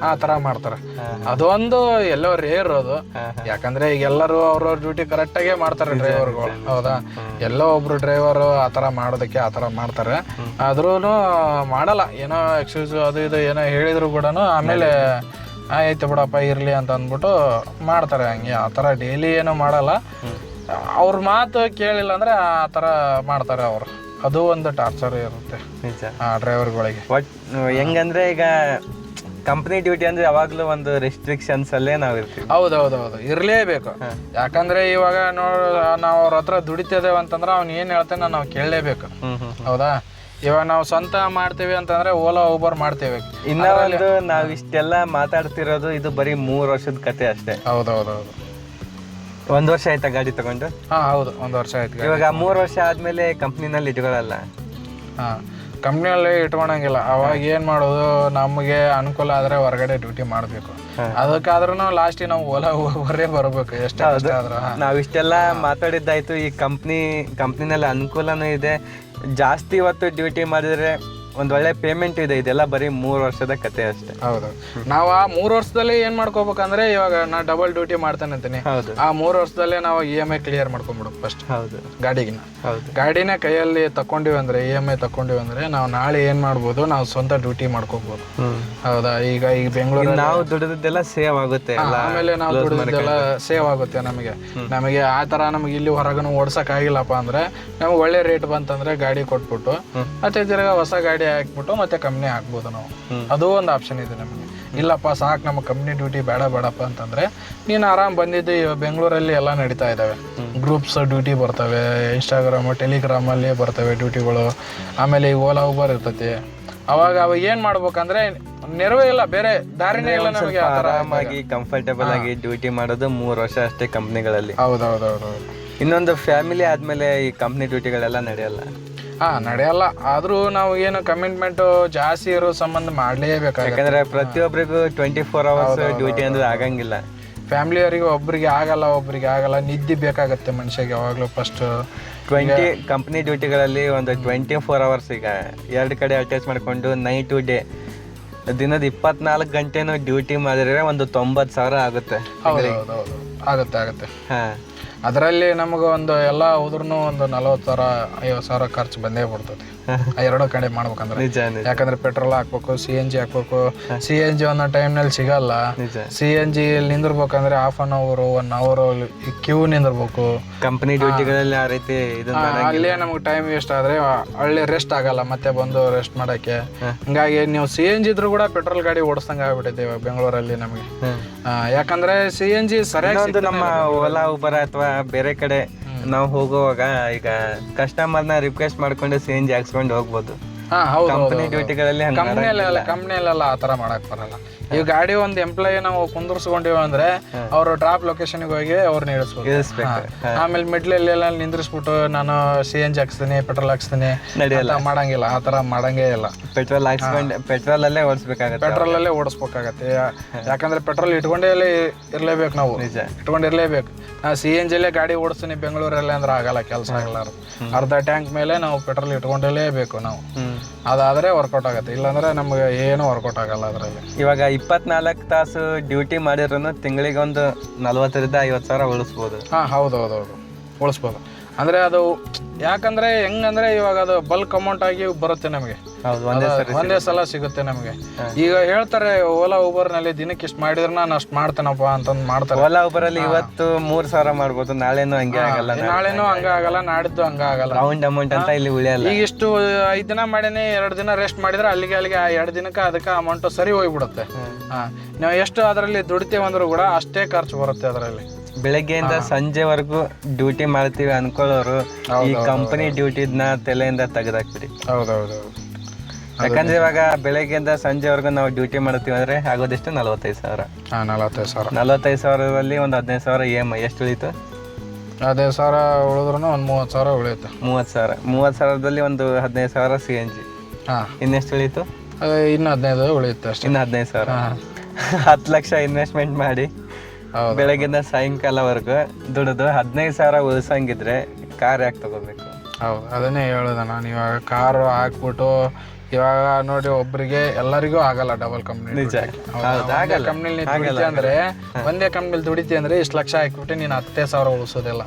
B: ಆ ತರ ಮಾಡ್ತಾರೆ. ಅದೊಂದು ಎಲ್ಲೋ ರೇರ್ ಅದು. ಯಾಕಂದ್ರೆ ಈಗ ಎಲ್ಲರೂ ಅವ್ರವ್ರ ಡ್ಯೂಟಿ ಕರೆಕ್ಟ್ ಆಗೇ ಮಾಡ್ತಾರೆ ಡ್ರೈವರ್ಗಳು ಹೌದಾ? ಎಲ್ಲೋ ಒಬ್ರು ಡ್ರೈವರ್ ಆ ತರ ಮಾಡೋದಕ್ಕೆ ಆ ತರ ಮಾಡ್ತಾರೆ. ಆದ್ರೂ ಮಾಡಲ್ಲ. ಏನೋ ಎಕ್ಸ್ಕ್ಯೂಸ್ ಅದು ಇದು ಏನೋ ಹೇಳಿದ್ರು ಕೂಡ ಆಮೇಲೆ ಆಯ್ತು ಬಿಡಪ್ಪ ಇರ್ಲಿ ಅಂತ ಅಂದ್ಬಿಟ್ಟು ಮಾಡ್ತಾರೆ ಹಂಗೆ. ಆ ತರ ಡೈಲಿ ಏನೂ ಮಾಡಲ್ಲ. ಅವ್ರ ಮಾತು ಕೇಳಿಲ್ಲ ಅಂದ್ರೆ ಆ ತರ ಮಾಡ್ತಾರೆ ಅವರು. ಅದು ಒಂದು ಟಾರ್ಚರ್ ಇರುತ್ತೆ
A: ನಿಜ.
B: ಆ ಡ್ರೈವರ್ಗಳಿಗೆ
A: ಬಟ್ ಹೆಂಗಂದ್ರೆ ಈಗ ಕಂಪ್ನಿ ಡ್ಯೂಟಿ ಅಂದ್ರೆ ಯಾವಾಗಲೂ ಒಂದು ರೆಸ್ಟ್ರಿಕ್ಷನ್ಸ್ ಅಲ್ಲೇ ನಾವು ಇರ್ತೀವಿ.
B: ಹೌದೌದೌದು ಇರಲೇಬೇಕು. ಯಾಕಂದ್ರೆ ಇವಾಗ ನೋಡ್ ನಾವು ಅವ್ರ ಹತ್ರ ದುಡಿತಿದ್ದೇವೆ ಅಂತಂದ್ರೆ ಅವ್ನು ಏನು ಹೇಳ್ತಾನೆ ನಾವು ಕೇಳಲೇಬೇಕು. ಹೌದಾ? ಇವಾಗ ನಾವು ಸ್ವಂತ ಮಾಡ್ತೀವಿ ಅಂತಂದ್ರೆ ಓಲಾ ಊಬರ್ ಮಾಡ್ತೇವೆ.
A: ಇನ್ನ ಒಂದು ನಾವ್ ಇಷ್ಟೆಲ್ಲ ಮಾತಾಡ್ತಿರೋದು ಇದು ಬರೀ ಮೂರ್ ವರ್ಷದ ಕತೆ ಅಷ್ಟೇ.
B: ಹೌದೌದು
A: ಒಂದ್ ವರ್ಷ ಆಯ್ತಾ ಗಾಡಿ ತಗೊಂಡು?
B: ಹಾ ಹೌದು ಒಂದು ವರ್ಷ ಆಯ್ತು
A: ಇವಾಗ ಮೂರ್ ವರ್ಷ ಆದ್ಮೇಲೆ ಕಂಪ್ನಿನಲ್ಲಿ ಇಟ್ಕೊಳಲ್ಲ
B: ಹಾ ಕಂಪ್ನಿಯಲ್ಲಿ ಇಟ್ಕೊಳಂಗಿಲ್ಲ. ಅವಾಗ ಏನ್ ಮಾಡೋದು ನಮಗೆ ಅನುಕೂಲ ಆದ್ರೆ ಹೊರಗಡೆ ಡ್ಯೂಟಿ ಮಾಡ್ಬೇಕು. ಅದಕ್ಕಾದ್ರೂ ಲಾಸ್ಟ್ ನಾವು ಓಲಾ ಊಬರೇ ಬರ್ಬೇಕು. ಎಷ್ಟೇ ಕಷ್ಟ ಆದ್ರೂ ಹಾ.
A: ನಾವ್ ಇಷ್ಟೆಲ್ಲ ಮಾತಾಡಿದ್ದಾಯ್ತು. ಈ ಕಂಪ್ನಿ ಕಂಪ್ನಿನಲ್ಲಿ ಅನುಕೂಲನೂ ಇದೆ. ಜಾಸ್ತಿ ಇವತ್ತು ಡ್ಯೂಟಿ ಮಾಡಿದ್ರೆ ಒಂದ್ ಒಳ್ಳೆ ಪೇಮೆಂಟ್ ಇದೆ ಇದೆಲ್ಲ ಬರೀ ಮೂರ್ ವರ್ಷದ ಕತೆ ಅಷ್ಟೇ.
B: ಹೌದು. ನಾವು ಆ ಮೂರ್ ವರ್ಷದಲ್ಲಿ ಏನ್ ಮಾಡ್ಕೋಬೇಕಂದ್ರೆ ಇವಾಗ ನಾ ಡಬಲ್ ಡ್ಯೂಟಿ ಮಾಡ್ತಾನೆ ಅಂತೀನಿ.
A: ಹೌದು.
B: ಆ ಮೂರ್ ವರ್ಷದಲ್ಲೇ ನಾವು ಇ ಎಂ ಐ ಕ್ಲಿಯರ್ ಮಾಡ್ಕೊಂಡ್ಬಿಡು ಫಸ್ಟ್
A: ಹೌದು.
B: ಗಾಡಿಗಿನ.
A: ಹೌದು.
B: ಗಾಡಿನ ಕೈಯಲ್ಲಿ ತಕೊಂಡಿವಿ ಅಂದ್ರೆ ಇ ಎಂ ಐ ತಕೊಂಡಿವಿ ಅಂದ್ರೆ ನಾವು ನಾಳೆ ಏನ್ ಮಾಡ್ಬೋದು ನಾವು ಸ್ವಂತ ಡ್ಯೂಟಿ ಮಾಡ್ಕೋಬಹುದು ಹೌದಾ? ಈಗ ಈಗ ಬೆಂಗಳೂರು
A: ನಾವು ದುಡಿದೆಲ್ಲ ಸೇವ್ ಆಗುತ್ತೆ
B: ಆಮೇಲೆ ನಾವು ದುಡಿದೆಲ್ಲ ಸೇವ್ ಆಗುತ್ತೆ ನಮಗೆ. ನಮಗೆ ಆ ತರ ನಮಗೆ ಇಲ್ಲಿ ಹೊರಗನು ಓಡ್ಸಕ್ ಆಗಿಲ್ಲಪ್ಪ ಅಂದ್ರೆ ನಮ್ಗೆ ಒಳ್ಳೆ ರೇಟ್ ಬಂತಂದ್ರೆ ಗಾಡಿ ಕೊಟ್ಬಿಟ್ಟು ಮತ್ತೆ ತಿರ್ಗಾ ಹೊಸ ಗಾಡಿ ಹಾಕ್ಬಿಟ್ಟು ಮತ್ತೆ ಕಂಪ್ನಿ ಹಾಕ್ಬೋದು ನಾವು. ಅದು ಒಂದು ಆಪ್ಷನ್ ಇದೆ ನಮಗೆ. ಇಲ್ಲಪ್ಪ ಸಾಕು ನಮ್ಮ ಕಂಪ್ನಿ ಡ್ಯೂಟಿ ಬೇಡ ಬೇಡಪ್ಪ ಅಂತಂದ್ರೆ ನೀನು ಆರಾಮ್ ಬಂದಿದ್ದು ಬೆಂಗಳೂರಲ್ಲಿ ಎಲ್ಲ ನಡೀತಾ ಇದ್ದಾವೆ ಗ್ರೂಪ್ಸ್ ಡ್ಯೂಟಿ ಬರ್ತವೆ ಟೆಲಿಗ್ರಾಮ್ ಅಲ್ಲಿ ಬರ್ತವೆ ಡ್ಯೂಟಿಗಳು ಆಮೇಲೆ ಈ ಓಲಾ ಉಬರ್ ಇರ್ತೈತಿ. ಅವಾಗ ಅವಾಗ ಏನ್ ಮಾಡ್ಬೇಕಂದ್ರೆ ನೆರವೇ ಇಲ್ಲ ಬೇರೆ ದಾರಿನೇ ಇಲ್ಲ ನಮಗೆ
A: ಆರಾಮಾಗಿ ಕಂಫರ್ಟೇಬಲ್ ಆಗಿ ಡ್ಯೂಟಿ ಮಾಡೋದು ಮೂರು ವರ್ಷ ಅಷ್ಟೇ ಕಂಪ್ನಿಗಳಲ್ಲಿ
B: ಹೌದೌದೌದು
A: ಇನ್ನೊಂದು ಫ್ಯಾಮಿಲಿ ಆದ್ಮೇಲೆ ಈ ಕಂಪ್ನಿ ಡ್ಯೂಟಿಗಳೆಲ್ಲ ನಡೆಯಲ್ಲ?
B: ಹಾ ನಡೆಯಲ್ಲ. ಆದ್ರೂ ನಾವು ಏನು ಕಮಿಟ್ಮೆಂಟ್ ಜಾಸ್ತಿ ಇರೋ ಸಂಬಂಧ ಮಾಡಲೇಬೇಕು
A: ಯಾಕಂದ್ರೆ ಪ್ರತಿಯೊಬ್ಬರಿಗೂ ಟ್ವೆಂಟಿ ಫೋರ್ ಅವರ್ಸ್ ಡ್ಯೂಟಿ ಅಂದ್ರೆ ಆಗಂಗಿಲ್ಲ.
B: ಫ್ಯಾಮಿಲಿಯವರಿಗೆ ಒಬ್ಬರಿಗೆ ಆಗಲ್ಲ ಒಬ್ಬರಿಗೆ ಆಗಲ್ಲ ನಿದ್ದೆ ಬೇಕಾಗುತ್ತೆ ಮನುಷ್ಯಗೆ ಯಾವಾಗಲೂ ಫಸ್ಟ್
A: ಟ್ವೆಂಟಿ ಕಂಪ್ನಿ ಡ್ಯೂಟಿಗಳಲ್ಲಿ ಒಂದು ಟ್ವೆಂಟಿ ಫೋರ್ ಅವರ್ಸ್ ಈಗ ಎರಡು ಕಡೆ ಅಟ್ಯಾಚ್ ಮಾಡಿಕೊಂಡು ನೈಟ್ ಟು ಡೇ ದಿನದ ಇಪ್ಪತ್ನಾಲ್ಕು ಗಂಟೆನೂ ಡ್ಯೂಟಿ ಮಾಡಿದ್ರೆ ಒಂದು ತೊಂಬತ್ತು ಸಾವಿರ ಆಗುತ್ತೆ.
B: ಆಗುತ್ತೆ ಆಗುತ್ತೆ.
A: ಹಾ.
B: ಅದರಲ್ಲಿ ನಮಗೆ ಒಂದು ಎಲ್ಲ ಹೋದ್ರೂ ಒಂದು ನಲವತ್ತು ಸಾವಿರ ಐವತ್ತು ಸಾವಿರ ಖರ್ಚು ಬಂದೇ ಬಿಡ್ತದೆ ಆ ಎರಡು ಕಡೆ ಮಾಡ್ಬೇಕಂದ್ರೆ. ಯಾಕಂದ್ರೆ ಪೆಟ್ರೋಲ್ ಹಾಕ್ಬೇಕು ಸಿ ಎನ್ ಜಿ ಹಾಕ್ಬೇಕು. ಸಿ ಎನ್ ಜಿ ಒಂದೊಂದು ಟೈಮ್ನಲ್ಲಿ ಸಿಗಲ್ಲ. C N G ನಿಂದಿರ್ಬೇಕಂದ್ರೆ half an hour one hour queue ನಿಂದಿರ್ಬೇಕು.
A: Company ಡ್ಯೂಟಿಗಳಲ್ಲಿ ಆ ರೀತಿ
B: ಅಲ್ಲೇ ನಮ್ಗೆ ಟೈಮ್ ವೇಸ್ಟ್ ಆದ್ರೆ ಹಳ್ಳಿ ರೆಸ್ಟ್ ಆಗಲ್ಲ ಮತ್ತೆ ಬಂದು ರೆಸ್ಟ್ ಮಾಡಕ್ಕೆ. ಹಂಗಾಗಿ ನೀವು ಸಿ ಎನ್ ಜಿ ಇದ್ರು ಕೂಡ ಪೆಟ್ರೋಲ್ ಗಾಡಿ ಓಡಿಸ್ದಂಗೆ ಆಗ್ಬಿಟ್ಟಿದೆ ಇವಾಗ ಬೆಂಗಳೂರಲ್ಲಿ ನಮಗೆ. ಯಾಕಂದ್ರೆ ಸಿ ಎನ್ ಜಿ ಸರಿಯಾಗಿ
A: ನಮ್ಮ ಓಲಾ ಉಬರ್ ಅಥವಾ ಬೇರೆ ಕಡೆ ನಾವು ಹೋಗುವಾಗ ಈಗ ಕಸ್ಟಮರ್ನ ರಿಕ್ವೆಸ್ಟ್ ಮಾಡ್ಕೊಂಡು ಸೇಂಜ್ ಎನ್ ಜಿ ಹಾಕ್ಸ್ಕೊಂಡು ಹೋಗ್ಬೋದು.
B: ಹಾ ಹೌದು
A: ಕಂಪನಿ ಡ್ಯೂಟಿಗಳಲ್ಲಿ
B: ಕಂಪ್ನಿಯಲ್ಲೆಲ್ಲ ಕಂಪ್ನಿಯಲ್ಲೆಲ್ಲ ಆ ಥರ ಮಾಡಕ್ ಬರಲ್ಲ. ಈ ಗಾಡಿ ಒಂದು ಎಂಪ್ಲಾಯ್ ನಾವು ಕುಂದರ್ಸ್ಕೊಂಡಿವ ಅಂದ್ರೆ ಅವ್ರು ಡ್ರಾಪ್ ಲೊಕೇಶನ್ ಹೋಗಿ ಅವ್ರನ್ನ ಆಮೇಲೆ
A: ಇಳಿಸ್ಬೇಕು.
B: ಆಮೇಲೆ ಎಲ್ಲ ನಿಂದ್ರಿಸ್ಬಿಟ್ಟು ನಾನು ಸಿ ಎನ್ ಜಿ ಹಾಕ್ಸ್ತೀನಿ. ಪೆಟ್ರೋಲ್ ಹಾಕ್ಸ್ತೀನಿ
A: ನಡೆಯಲ್ಲ
B: ಮಾಡಂಗಿಲ್ಲ ಆ ತರ ಮಾಡಂಗೇ ಇಲ್ಲ.
A: ಪೆಟ್ರೋಲ್ ಹಾಕ್ಸ್ಕೊಂಡು ಪೆಟ್ರೋಲ್ ಅಲ್ಲೇ ಓಡಿಸ್ಬೇಕಾಗತ್ತೆ
B: ಪೆಟ್ರೋಲ್ ಅಲ್ಲೇ ಓಡಿಸ್ಬೇಕಾಗತ್ತೆ. ಯಾಕಂದ್ರೆ ಪೆಟ್ರೋಲ್ ಇಟ್ಕೊಂಡೇ ಇರ್ಲೇಬೇಕು ನಾವು. ಇಟ್ಕೊಂಡಿರ್ಲೇಬೇಕು. ನಾ ಸಿ ಎನ್ ಜಿಲೇ ಗಾಡಿ ಓಡಿಸ್ತೀನಿ ಬೆಂಗಳೂರಲ್ಲೇ ಅಂದ್ರೆ ಆಗಲ್ಲ ಕೆಲಸ ಆಗಲ್ಲ ಅರ್ಧ ಟ್ಯಾಂಕ್ ಮೇಲೆ ನಾವು ಪೆಟ್ರೋಲ್ ಇಟ್ಕೊಂಡೇಲೇಬೇಕು ನಾವು. ಅದಾದ್ರೆ ವರ್ಕೌಟ್ ಆಗುತ್ತೆ. ಇಲ್ಲಾಂದ್ರೆ ನಮ್ಗೆ ಏನು ವರ್ಕೌಟ್ ಆಗಲ್ಲ ಅದರಲ್ಲಿ.
A: ಇವಾಗ ಇಪ್ಪತ್ನಾಲ್ಕು ತಾಸು ಡ್ಯೂಟಿ ಮಾಡಿದ್ರು ತಿಂಗಳಿಗೆ ಒಂದು ನಲ್ವತ್ತರಿಂದ ಐವತ್ತು ಸಾವಿರ ಉಳಿಸ್ಬೋದು.
B: ಹಾಂ ಹೌದು ಹೌದು ಹೌದು ಉಳಿಸ್ಬೋದು. ಅಂದರೆ ಅದು ಯಾಕಂದ್ರೆ ಹೆಂಗಂದ್ರೆ ಇವಾಗ ಅದು ಬಲ್ಕ್ ಅಮೌಂಟ್ ಆಗಿ ಬರುತ್ತೆ ನಮಗೆ.
A: ಒಂದೇ
B: ಸಲ ಸಿಗುತ್ತೆ ನಮಗೆ. ಈಗ ಹೇಳ್ತಾರೆ ಓಲಾ ಊಬರ್ನಲ್ಲಿ ದಿನಕ್ಕೆ ಇಷ್ಟು ಮಾಡಿದ್ರೆ ನಾನು ಅಷ್ಟು ಮಾಡ್ತೇನಪ್ಪ ಅಂತಂದು ಮಾಡ್ತಾರೆ.
A: ಓಲಾ ಉಬರ್ ಅಲ್ಲಿ ಇವತ್ತು ಮೂರ್ ಸಾವಿರ ಮಾಡ್ಬೋದು ನಾಳೆನೂ ಹಂಗೆ ಆಗಲ್ಲ
B: ನಾಳೆನೂ ಹಂಗ ಆಗಲ್ಲ ನಾಡಿದ್ದು ಹಂಗ ಆಗಲ್ಲ.
A: ರೌಂಡ್ ಅಮೌಂಟ್ ಅಂತ ಇಲ್ಲಿ ಉಳಿಯಲ್ಲ.
B: ಈಗ ಇಷ್ಟು ಐದು ದಿನ ಮಾಡೇನಿ ಎರಡು ದಿನ ರೆಸ್ಟ್ ಮಾಡಿದ್ರೆ ಅಲ್ಲಿಗೆ ಅಲ್ಲಿಗೆ ಆ ಎರಡು ದಿನಕ್ಕೆ ಅದಕ್ಕೆ ಅಮೌಂಟ್ ಸರಿ ಹೋಗ್ಬಿಡುತ್ತೆ. ನಾವು ಎಷ್ಟು ಅದರಲ್ಲಿ ದುಡಿತೇವೆ ಅಂದ್ರೂ ಕೂಡ ಅಷ್ಟೇ ಖರ್ಚು ಬರುತ್ತೆ ಅದರಲ್ಲಿ.
A: ಬೆಳಗ್ಗೆಯಿಂದ ಸಂಜೆವರೆಗೂ ಡ್ಯೂಟಿ ಮಾಡ್ತೀವಿ ಅನ್ಕೊಳ್ಳೋರು ಈ ಕಂಪನಿ ಡ್ಯೂಟಿದ್ನ ತಲೆಯಿಂದ ತೆಗೆದಾಕ್ಬಿಡಿ.
B: ಹೌದೌದು
A: ಯಾಕಂದ್ರೆ ಇವಾಗ ಬೆಳಗ್ಗೆಯಿಂದ ಸಂಜೆವರೆಗೂ ನಾವು ಡ್ಯೂಟಿ ಮಾಡ್ತೀವಿ ಅಂದ್ರೆ ಆಗೋದೆಷ್ಟು ನಲವತ್ತೈದು ಸಾವಿರ.
B: ಹಾಂ ನಲವತ್ತೈದು ಸಾವಿರ.
A: ನಲವತ್ತೈದು ಸಾವಿರದಲ್ಲಿ ಒಂದು ಹದಿನೈದು ಸಾವಿರ ಇ ಎಂ ಐ ಎಷ್ಟು ಉಳಿತು?
B: ಹದಿನೈದು ಸಾವಿರ ಉಳಿದ್ರೂ ಒಂದು ಮೂವತ್ತು ಸಾವಿರ ಉಳಿಯುತ್ತೆ.
A: ಮೂವತ್ತು ಸಾವಿರ. ಮೂವತ್ತು ಸಾವಿರದಲ್ಲಿ ಒಂದು ಹದಿನೈದು ಸಾವಿರ ಸಿ ಎನ್ ಜಿ
B: ಹಾಂ.
A: ಇನ್ನೆಷ್ಟು ಉಳಿತು?
B: ಇನ್ನು ಹದಿನೈದು ಉಳಿಯುತ್ತೆ ಅಷ್ಟೇ.
A: ಇನ್ನು ಹದಿನೈದು ಸಾವಿರ. ಹತ್ತು ಲಕ್ಷ ಇನ್ವೆಸ್ಟ್ಮೆಂಟ್ ಮಾಡಿ. ಬೆಳಗ್ಗಿಂದ ಸಾಯಂಕಾಲವರೆಗೂ ದುಡಿದು ಹದಿನೈದು ಸಾವಿರ ಉಳಿಸಂಗಿದ್ರೆ ಕಾರ್ ಯಾಕೆ ತಗೋಬೇಕು?
B: ಹೌದು ಅದನ್ನೇ ಹೇಳೋದ ನಾನು ಇವಾಗ ಕಾರು ಹಾಕ್ಬಿಟ್ಟು ಇವಾಗ ನೋಡಿ ಒಬ್ಬರಿಗೆ ಎಲ್ಲರಿಗೂ ಆಗಲ್ಲ ಡಬಲ್ ಕಂಪ್ನಿ
A: ನಿಜ.
B: ಕಂಪ್ನಿಲಿ ದುಡಿತಿ ಅಂದ್ರೆ ಒಂದೇ ಕಂಪ್ನಿಲಿ ದುಡಿತಿ ಅಂದ್ರೆ ಇಷ್ಟು ಲಕ್ಷ ಹಾಕ್ಬಿಟ್ಟು ನೀನು ಹತ್ತೇ ಸಾವಿರ ಉಳಿಸೋದಿಲ್ಲ.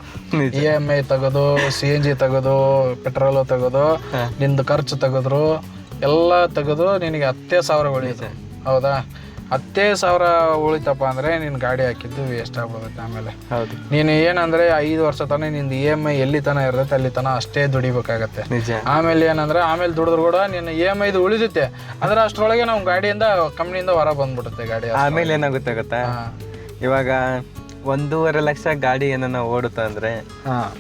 B: ಇ ಎಂ ಐ ತೆಗೆದು ಸಿ ಎನ್ ಜಿ ತೆಗೆದು ಪೆಟ್ರೋಲ್ ತೆಗೆದು ನಿಂದು ಖರ್ಚು ತೆಗೆದ್ರು ಎಲ್ಲ ತೆಗೆದು ನಿನಗೆ ಹತ್ತೇ ಸಾವಿರ ಉಳಿಯುತ್ತೆ ಹೌದಾ? ಹತ್ತೇ ಸಾವಿರ ಉಳಿತಪ್ಪ ಅಂದರೆ ನಿನ್ನ ಗಾಡಿ ಹಾಕಿದ್ದು ವೇಸ್ಟ್ ಆಗ್ಬಿಡುತ್ತೆ ಆಮೇಲೆ.
A: ಹೌದು.
B: ನೀನು ಏನಂದರೆ ಐದು ವರ್ಷ ತನಕ ನಿಂದು ಇ ಎಂ ಐ ಎಲ್ಲಿ ತನ ಇರುತ್ತೆ ಅಲ್ಲಿ ತನ ಅಷ್ಟೇ ದುಡಿಬೇಕಾಗತ್ತೆ.
A: ನಿಜ.
B: ಆಮೇಲೆ ಏನಂದ್ರೆ ಆಮೇಲೆ ದುಡಿದ್ರು ಕೂಡ ನಿನ್ನ ಇ ಎಂ ಐದು ಉಳಿದುತ್ತೆ. ಅಂದ್ರೆ ಅಷ್ಟರೊಳಗೆ ನಾವು ಗಾಡಿಯಿಂದ ಕಂಪ್ನಿಯಿಂದ ಹೊರ ಬಂದ್ಬಿಡುತ್ತೆ ಗಾಡಿ
A: ಆಮೇಲೆ ಏನಾಗುತ್ತೆ ಗೊತ್ತಾ
B: ಹಾ.
A: ಇವಾಗ ಒಂದೂವರೆ ಲಕ್ಷ ಗಾಡಿ ಏನನ್ನ ಓಡುತ್ತೆ ಅಂದ್ರೆ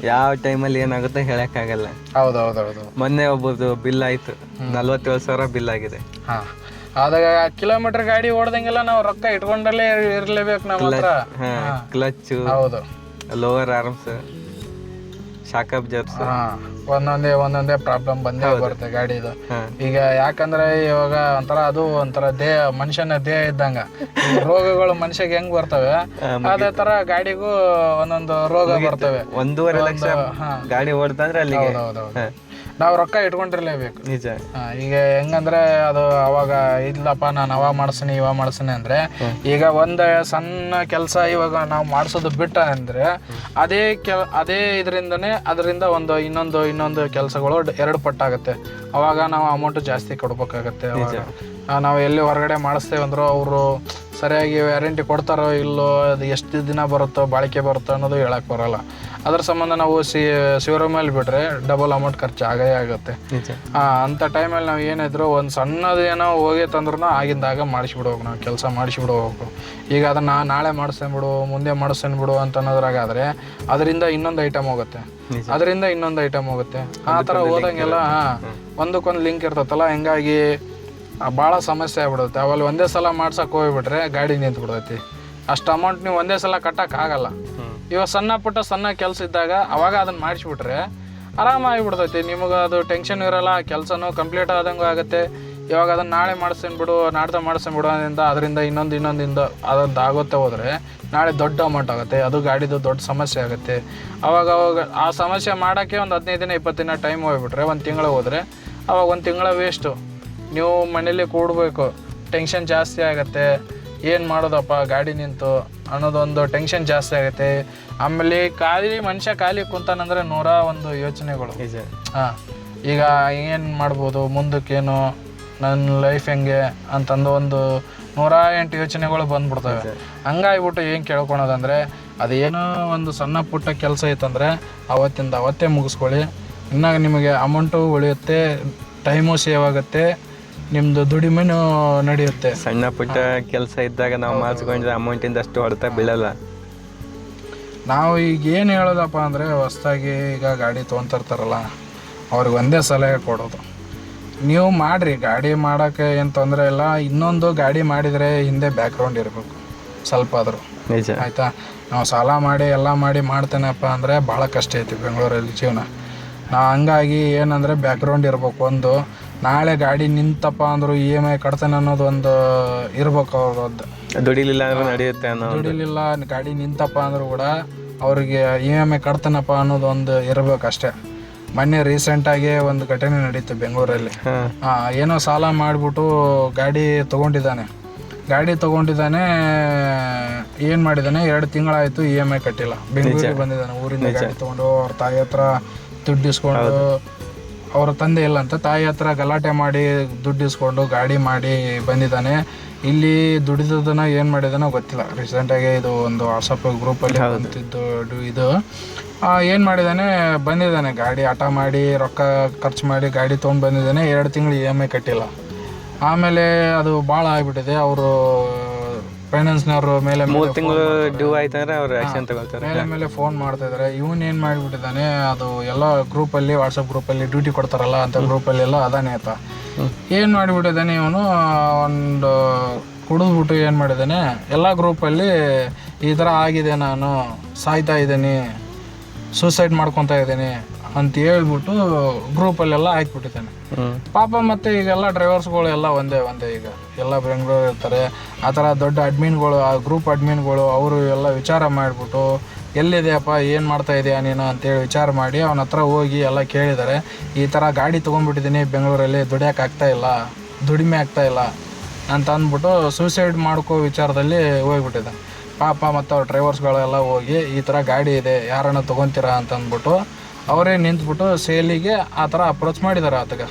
A: ಯಾವ ಟೈಮಲ್ಲಿ ಏನಾಗುತ್ತೆ ಹೇಳಕ್ಕಾಗಲ್ಲ.
B: ಹೌದೌದೌದು.
A: ಮೊನ್ನೆ ಒಬ್ಬರದು ಬಿಲ್ ಆಯ್ತು. ನಲ್ವತ್ತೇಳು ಸಾವಿರ ಬಿಲ್ ಆಗಿದೆ.
B: ಹಾ ಆದಾಗ ಕಿಲೋಮೀಟರ್ ಗಾಡಿ ಓಡ್ದಂಗೆಲ್ಲ ನಾವು ರೊಕ್ಕ ಇಟ್ಕೊಂಡಲ್ಲೇ ಇರ್ಲೇಬೇಕು ನಮ್ಮ ಹತ್ರ
A: ಕ್ಲಚ್
B: ಹೌದು.
A: ಲೋವರ್ ಆರ್ಮ್ಸ್ ಶಾಕ್ ಜರ್ಸ್
B: ಹಾ ಒಂದೊಂದೇ ಒಂದೊಂದೇ ಪ್ರಾಬ್ಲಮ್ ಬಂದೇ ಬರುತ್ತೆ ಗಾಡಿದು. ಈಗ ಯಾಕಂದ್ರೆ ಇವಾಗ ಒಂಥರ ಅದು ಒಂಥರ ದೇಹ ಮನುಷ್ಯನ ದೇಹ ಇದ್ದಂಗ. ರೋಗಗಳು ಮನುಷ್ಯಗೆ ಹೆಂಗ್ ಬರ್ತವೆ? ಅದೇ ತರ ಗಾಡಿಗೂ ಒಂದೊಂದು ರೋಗ ಬರ್ತವೆ.
A: ಒಂದೂವರೆ ಲಕ್ಷ ಗಾಡಿ ಓಡ್ತಂದ್ರೆ ಅಲ್ಲಿಗೆ.
B: ನಾವು ರೊಕ್ಕ ಇಟ್ಕೊಂಡಿರ್ಲೇಬೇಕು.
A: ನಿಜ.
B: ಈಗ ಹೆಂಗಂದ್ರೆ ಅದು ಅವಾಗ ಇಲ್ಲಪ್ಪ ನಾನು ಅವ ಮಾಡಿಸ್ತೀನಿ ಇವಾಗ ಮಾಡಿಸ್ತೀನಿ ಅಂದ್ರೆ ಈಗ ಒಂದು ಸಣ್ಣ ಕೆಲಸ ಇವಾಗ ನಾವು ಮಾಡಿಸೋದು ಬಿಟ್ಟ ಅಂದ್ರೆ ಅದೇ ಕೆಲ್ ಅದೇ ಇದರಿಂದನೇ ಅದರಿಂದ ಒಂದು ಇನ್ನೊಂದು ಇನ್ನೊಂದು ಕೆಲಸಗಳು ಎರಡು ಪಟ್ಟಾಗುತ್ತೆ. ಅವಾಗ ನಾವು ಅಮೌಂಟ್ ಜಾಸ್ತಿ ಕೊಡ್ಬೇಕಾಗತ್ತೆ ನಾವು ಎಲ್ಲಿ ಹೊರಗಡೆ ಮಾಡಿಸ್ತೇವೆ ಅಂದ್ರೂ ಅವರು ಸರಿಯಾಗಿ ವ್ಯಾರಂಟಿ ಕೊಡ್ತಾರೋ ಇಲ್ಲೋ ಅದು ಎಷ್ಟು ದಿನ ಬರುತ್ತೋ ಬಾಳಿಕೆ ಬರುತ್ತೋ ಅನ್ನೋದು ಹೇಳಕ್ ಬರಲ್ಲ. ಅದ್ರ ಸಂಬಂಧ ನಾವು ಸಿ ಮೇಲೆ ಬಿಟ್ರೆ ಡಬಲ್ ಅಮೌಂಟ್ ಖರ್ಚು ಆಗೇ ಆಗುತ್ತೆ. ಅಂತ ಟೈಮಲ್ಲಿ ನಾವು ಏನಿದ್ರು ಒಂದು ಸಣ್ಣದು ಏನೋ ಹೋಗೈತಂದ್ರೂ ಆಗಿಂದಾಗ ಮಾಡಿಸ್ಬಿಡ್ಬೇಕು ನಾವು ಕೆಲಸ ಮಾಡಿಸ್ಬಿಡ್ಬೇಕು ಈಗ ಅದನ್ನು ನಾಳೆ ಮಾಡಿಸ್ಕೊಂಡ್ಬಿಡು ಬಿಡು ಮುಂದೆ ಮಾಡಿಸ್ಕೊಂಡ್ಬಿಡು ಬಿಡು ಅಂತ ಅನ್ನೋದ್ರಾಗಾದ್ರೆ ಅದರಿಂದ ಇನ್ನೊಂದು ಐಟಮ್ ಹೋಗುತ್ತೆ. ಅದರಿಂದ ಇನ್ನೊಂದು ಐಟಮ್ ಹೋಗುತ್ತೆ. ಆ ಥರ ಹೋದಂಗೆಲ್ಲ ಹಾಂ ಒಂದಕ್ಕೊಂದು ಲಿಂಕ್ ಇರ್ತೈತಲ್ಲ ಹಿಂಗಾಗಿ ಭಾಳ ಸಮಸ್ಯೆ ಆಗ್ಬಿಡುತ್ತೆ. ಅವಲ್ಲಿ ಒಂದೇ ಸಲ ಮಾಡ್ಸಕ್ಕೆ ಹೋಗ್ಬಿಟ್ರೆ ಗಾಡಿ ನಿಂತು ಬಿಡ್ತೈತಿ ಅಷ್ಟು ಅಮೌಂಟ್ ನೀವು ಒಂದೇ ಸಲ ಕಟ್ಟೋಕ್ಕಾಗಲ್ಲ. ಇವಾಗ ಸಣ್ಣ ಪುಟ್ಟ ಸಣ್ಣ ಕೆಲಸ ಇದ್ದಾಗ ಅವಾಗ ಅದನ್ನ ಮಾಡಿಸ್ಬಿಟ್ರೆ ಆರಾಮಾಗಿಬಿಡ್ತೈತಿ. ನಿಮಗೆ ಅದು ಟೆನ್ಷನ್ ಇರೋಲ್ಲ ಕೆಲಸನೂ ಕಂಪ್ಲೀಟ್ ಆದಂಗೂ ಆಗುತ್ತೆ. ಇವಾಗ ಅದನ್ನ ನಾಳೆ ಮಾಡಿಸ್ತೀನಿ ಬಿಡು, ನಾಡ್ದು ಮಾಡಿಸ್ತೀನಿ ಬಿಡು ಅದರಿಂದ ಅದರಿಂದ ಇನ್ನೊಂದು ಇನ್ನೊಂದಿಂದ ಅದೊಂದು ಆಗುತ್ತೆ ಹೋದರೆ ನಾಳೆ ದೊಡ್ಡ ಅಮೌಂಟ್ ಆಗುತ್ತೆ. ಅದು ಗಾಡಿದು ದೊಡ್ಡ ಸಮಸ್ಯೆ ಆಗುತ್ತೆ. ಅವಾಗ ಅವಾಗ ಆ ಸಮಸ್ಯೆ ಮಾಡೋಕ್ಕೆ ಒಂದು ಹದಿನೈದು ದಿನ, ಇಪ್ಪತ್ತು ದಿನ ಟೈಮ್ ಹೋಗ್ಬಿಟ್ರೆ ಒಂದು ತಿಂಗಳು ಹೋದರೆ ಅವಾಗ ಒಂದು ತಿಂಗಳ ವೇಸ್ಟು ನೀವು ಮನೇಲಿ ಕೂಡಬೇಕು ಟೆನ್ಷನ್ ಜಾಸ್ತಿ ಆಗುತ್ತೆ. ಏನು ಮಾಡೋದಪ್ಪ ಗಾಡಿ ನಿಂತು ಅನ್ನೋದೊಂದು ಟೆನ್ಷನ್ ಜಾಸ್ತಿ ಆಗುತ್ತೆ. ಆಮೇಲೆ ಖಾಲಿ ಮನುಷ್ಯ ಖಾಲಿ ಕುಂತಾನಂದ್ರೆ ನೂರ ಒಂದು ಯೋಚನೆಗಳು. ಹಾಂ ಈಗ ಏನು ಮಾಡ್ಬೋದು ಮುಂದಕ್ಕೇನು ನನ್ನ ಲೈಫ್ ಹೆಂಗೆ ಅಂತಂದು ಒಂದು ನೂರ ಎಂಟು ಯೋಚನೆಗಳು ಬಂದ್ಬಿಡ್ತವೆ. ಹಂಗಾಗ್ಬಿಟ್ಟು ಏನು ಕೇಳ್ಕೊಳೋದಂದ್ರೆ ಅದೇನೋ ಒಂದು ಸಣ್ಣ ಪುಟ್ಟ ಕೆಲಸ ಇತ್ತಂದರೆ ಅವತ್ತಿಂದ ಅವತ್ತೇ ಮುಗಿಸ್ಕೊಳ್ಳಿ. ಇನ್ನಾಗ ನಿಮಗೆ ಅಮೌಂಟು ಉಳಿಯುತ್ತೆ ಟೈಮು ಸೇವ್ ಆಗುತ್ತೆ. ನಿಮ್ಮದು ದುಡಿಮೆನೂ ನಡೆಯುತ್ತೆ.
A: ಸಣ್ಣ ಪುಟ್ಟ ಕೆಲಸ ಇದ್ದಾಗ ನಾವು ಮಾಡಿಸ್ಕೊಂಡ್ರೆ ಅಮೌಂಟಿಂದ ಅಷ್ಟು ಹೊಡೆತ ಬೀಳಲ್ಲ.
B: ನಾವು ಈಗ ಏನು ಹೇಳೋದಪ್ಪ ಅಂದರೆ ಹೊಸ್ದಾಗಿ ಈಗ ಗಾಡಿ ತೊಗೊಂತಿರ್ತಾರಲ್ಲ ಅವ್ರಿಗೆ ಒಂದೇ ಸಲಹೆ ಕೊಡೋದು. ನೀವು ಮಾಡಿರಿ ಗಾಡಿ ಮಾಡೋಕ್ಕೆ ಏನು ತೊಂದರೆ ಇಲ್ಲ ಇನ್ನೊಂದು ಗಾಡಿ ಮಾಡಿದರೆ ಹಿಂದೆ ಬ್ಯಾಕ್ಗ್ರೌಂಡ್ ಇರಬೇಕು ಸ್ವಲ್ಪ ಆದರೂ.
A: ನಿಜ.
B: ಆಯಿತಾ? ನಾವು ಸಾಲ ಮಾಡಿ ಎಲ್ಲ ಮಾಡಿ ಮಾಡ್ತೇನೆಪ್ಪ ಅಂದರೆ ಭಾಳ ಕಷ್ಟ ಐತಿ ಬೆಂಗಳೂರಲ್ಲಿ ಜೀವನ. ನಾ ಹಂಗಾಗಿ ಏನಂದರೆ ಬ್ಯಾಕ್ಗ್ರೌಂಡ್ ಇರಬೇಕು ಒಂದು ನಾಳೆ ಗಾಡಿ ನಿಂತಪ್ಪ ಅಂದ್ರು ಇ ಎಂ ಐ ಕಟ್ತೇನೆ ಅನ್ನೋದು ಒಂದು ಇರ್ಬೇಕು ಅವ್ರದ್ದು.
A: ದುಡಿಲಿಲ್ಲ ಅಂದ್ರೆ ನಡೆಯುತ್ತೆ ಅನ್ನೋ
B: ದುಡಿಲಿಲ್ಲ ಗಾಡಿ ನಿಂತಪ್ಪ ಅಂದ್ರು ಕೂಡ ಅವ್ರಿಗೆ ಇ ಎಂ ಐ ಕಟ್ತಾನಪ್ಪ ಅನ್ನೋದು ಒಂದು ಇರ್ಬೇಕು ಅಷ್ಟೇ ಮೊನ್ನೆ ರೀಸೆಂಟಾಗಿ ಒಂದು ಘಟನೆ ನಡೀತು ಬೆಂಗಳೂರಲ್ಲಿ. ಏನೋ ಸಾಲ ಮಾಡಿಬಿಟ್ಟು ಗಾಡಿ ತೊಗೊಂಡಿದ್ದಾನೆ. ಗಾಡಿ ತೊಗೊಂಡಿದ್ದಾನೆ ಏನು ಮಾಡಿದ್ದಾನೆ? ಎರಡು ತಿಂಗಳಾಯಿತು ಇ ಎಂ ಐ ಕಟ್ಟಿಲ್ಲ. ಬೆಂಗಳೂರಿಗೆ ಬಂದಿದ್ದಾನೆ. ಊರಿಂದ ಗಾಡಿ ತೊಗೊಂಡು ಅವ್ರ ತಾಯಿ ಹತ್ರ ದುಡ್ಡು ಇಸ್ಕೊಂಡು ಅವ್ರ ತಂದೆ ಇಲ್ಲ ಅಂತ ತಾಯಿ ಹತ್ರ ಗಲಾಟೆ ಮಾಡಿ ದುಡ್ಡು ಇಸ್ಕೊಂಡು ಗಾಡಿ ಮಾಡಿ ಬಂದಿದ್ದಾನೆ. ಇಲ್ಲಿ ದುಡಿದದನ್ನ ಏನು ಮಾಡಿದಾನೋ ಗೊತ್ತಿಲ್ಲ. ರೀಸೆಂಟಾಗಿ ಇದು ಒಂದು ವಾಟ್ಸಪ್ ಗ್ರೂಪಲ್ಲಿ ಬಂತಿದ್ದು ಇದು- ಏನು ಮಾಡಿದ್ದಾನೆ ಬಂದಿದ್ದಾನೆ. ಗಾಡಿ ಹಠ ಮಾಡಿ ರೊಕ್ಕ ಖರ್ಚು ಮಾಡಿ ಗಾಡಿ ತೊಗೊಂಡು ಬಂದಿದ್ದಾನೆ. ಎರಡು ತಿಂಗಳು ಇ ಎಂ ಐ ಕಟ್ಟಿಲ್ಲ. ಆಮೇಲೆ ಅದು ಭಾಳ ಆಗಿಬಿಟ್ಟಿದೆ. ಅವರು ಫೈನಾನ್ಸ್ನವರು ಮೇಲೆ ಮೇಲೆ
A: ಮೂರು ತಿಂಗಳು ಡ್ಯೂ ಆಯ್ತಂದ್ರೆ ಅವ್ರು ಆಕ್ಷನ್ ತಗೊಳ್ತಾರೆ.
B: ಮೇಲೆ ಮೇಲೆ ಫೋನ್ ಮಾಡ್ತಾ ಇದಾರೆ ಇವನ್ ಏನ್ ಮಾಡಿಬಿಟ್ಟಿದ್ದಾನೆ ಅದು ಎಲ್ಲ ಗ್ರೂಪಲ್ಲಿ ವಾಟ್ಸಪ್ ಗ್ರೂಪಲ್ಲಿ ಡ್ಯೂಟಿ ಕೊಡ್ತಾರಲ್ಲ ಅಂತ ಗ್ರೂಪ್ ಅಲ್ಲಿ ಎಲ್ಲ ಅದಾನೆ ಆತ. ಏನ್ ಮಾಡಿಬಿಟ್ಟಿದ್ದಾನೆ ಇವನು? ಒಂದು ಕುಡಿದ್ಬಿಟ್ಟು ಏನ್ ಮಾಡಿದ್ದಾನೆ ಎಲ್ಲ ಗ್ರೂಪಲ್ಲಿ ಈ ಥರ ಆಗಿದೆ ನಾನು ಸಾಯ್ತಾ ಇದ್ದೀನಿ ಸೂಸೈಡ್ ಮಾಡ್ಕೊತಾ ಇದ್ದೀನಿ ಅಂತ ಹೇಳ್ಬಿಟ್ಟು ಗ್ರೂಪಲ್ಲೆಲ್ಲ ಹಾಕ್ಬಿಟ್ಟಿದ್ದಾನೆ. ಪಾಪ ಮತ್ತೆ ಈಗೆಲ್ಲ ಡ್ರೈವರ್ಸ್ಗಳು ಎಲ್ಲ ಒಂದೇ ಒಂದೇ ಈಗ. ಎಲ್ಲ ಬೆಂಗಳೂರು ಇರ್ತಾರೆ. ಆ ಥರ ದೊಡ್ಡ ಅಡ್ಮಿನ್ಗಳು ಆ ಗ್ರೂಪ್ ಅಡ್ಮಿನ್ಗಳು ಅವರು ಎಲ್ಲ ವಿಚಾರ ಮಾಡಿಬಿಟ್ಟು ಎಲ್ಲಿದೆಯಪ್ಪ ಏನು ಮಾಡ್ತಾ ಇದೆಯಾ ನೀನು ಅಂತೇಳಿ ವಿಚಾರ ಮಾಡಿ ಅವನ ಹತ್ರ ಹೋಗಿ ಎಲ್ಲ ಕೇಳಿದ್ದಾರೆ. ಈ ಥರ ಗಾಡಿ ತೊಗೊಂಡ್ಬಿಟ್ಟಿದ್ದೀನಿ ಬೆಂಗಳೂರಲ್ಲಿ ದುಡಿಯೋಕೆ ಆಗ್ತಾ ಇಲ್ಲ ದುಡಿಮೆ ಆಗ್ತಾ ಇಲ್ಲ ಅಂತ ಅಂದ್ಬಿಟ್ಟು ಸೂಸೈಡ್ ಮಾಡ್ಕೋ ವಿಚಾರದಲ್ಲಿ ಹೋಗ್ಬಿಟ್ಟಿದೆ ಪಾಪ ಮತ್ತು ಅವ್ರ ಡ್ರೈವರ್ಸ್ಗಳೆಲ್ಲ ಹೋಗಿ ಈ ಥರ ಗಾಡಿ ಇದೆ ಯಾರನ್ನ ತೊಗೊತೀರಾ ಅಂತ ಅಂದ್ಬಿಟ್ಟು ಅವರೇ ನಿಂತ್ಬಿಟ್ಟು ಸೇಲಿಗೆ ಆ ಥರ ಅಪ್ರೋಚ್ ಮಾಡಿದ್ದಾರೆ ಆತಗೆ.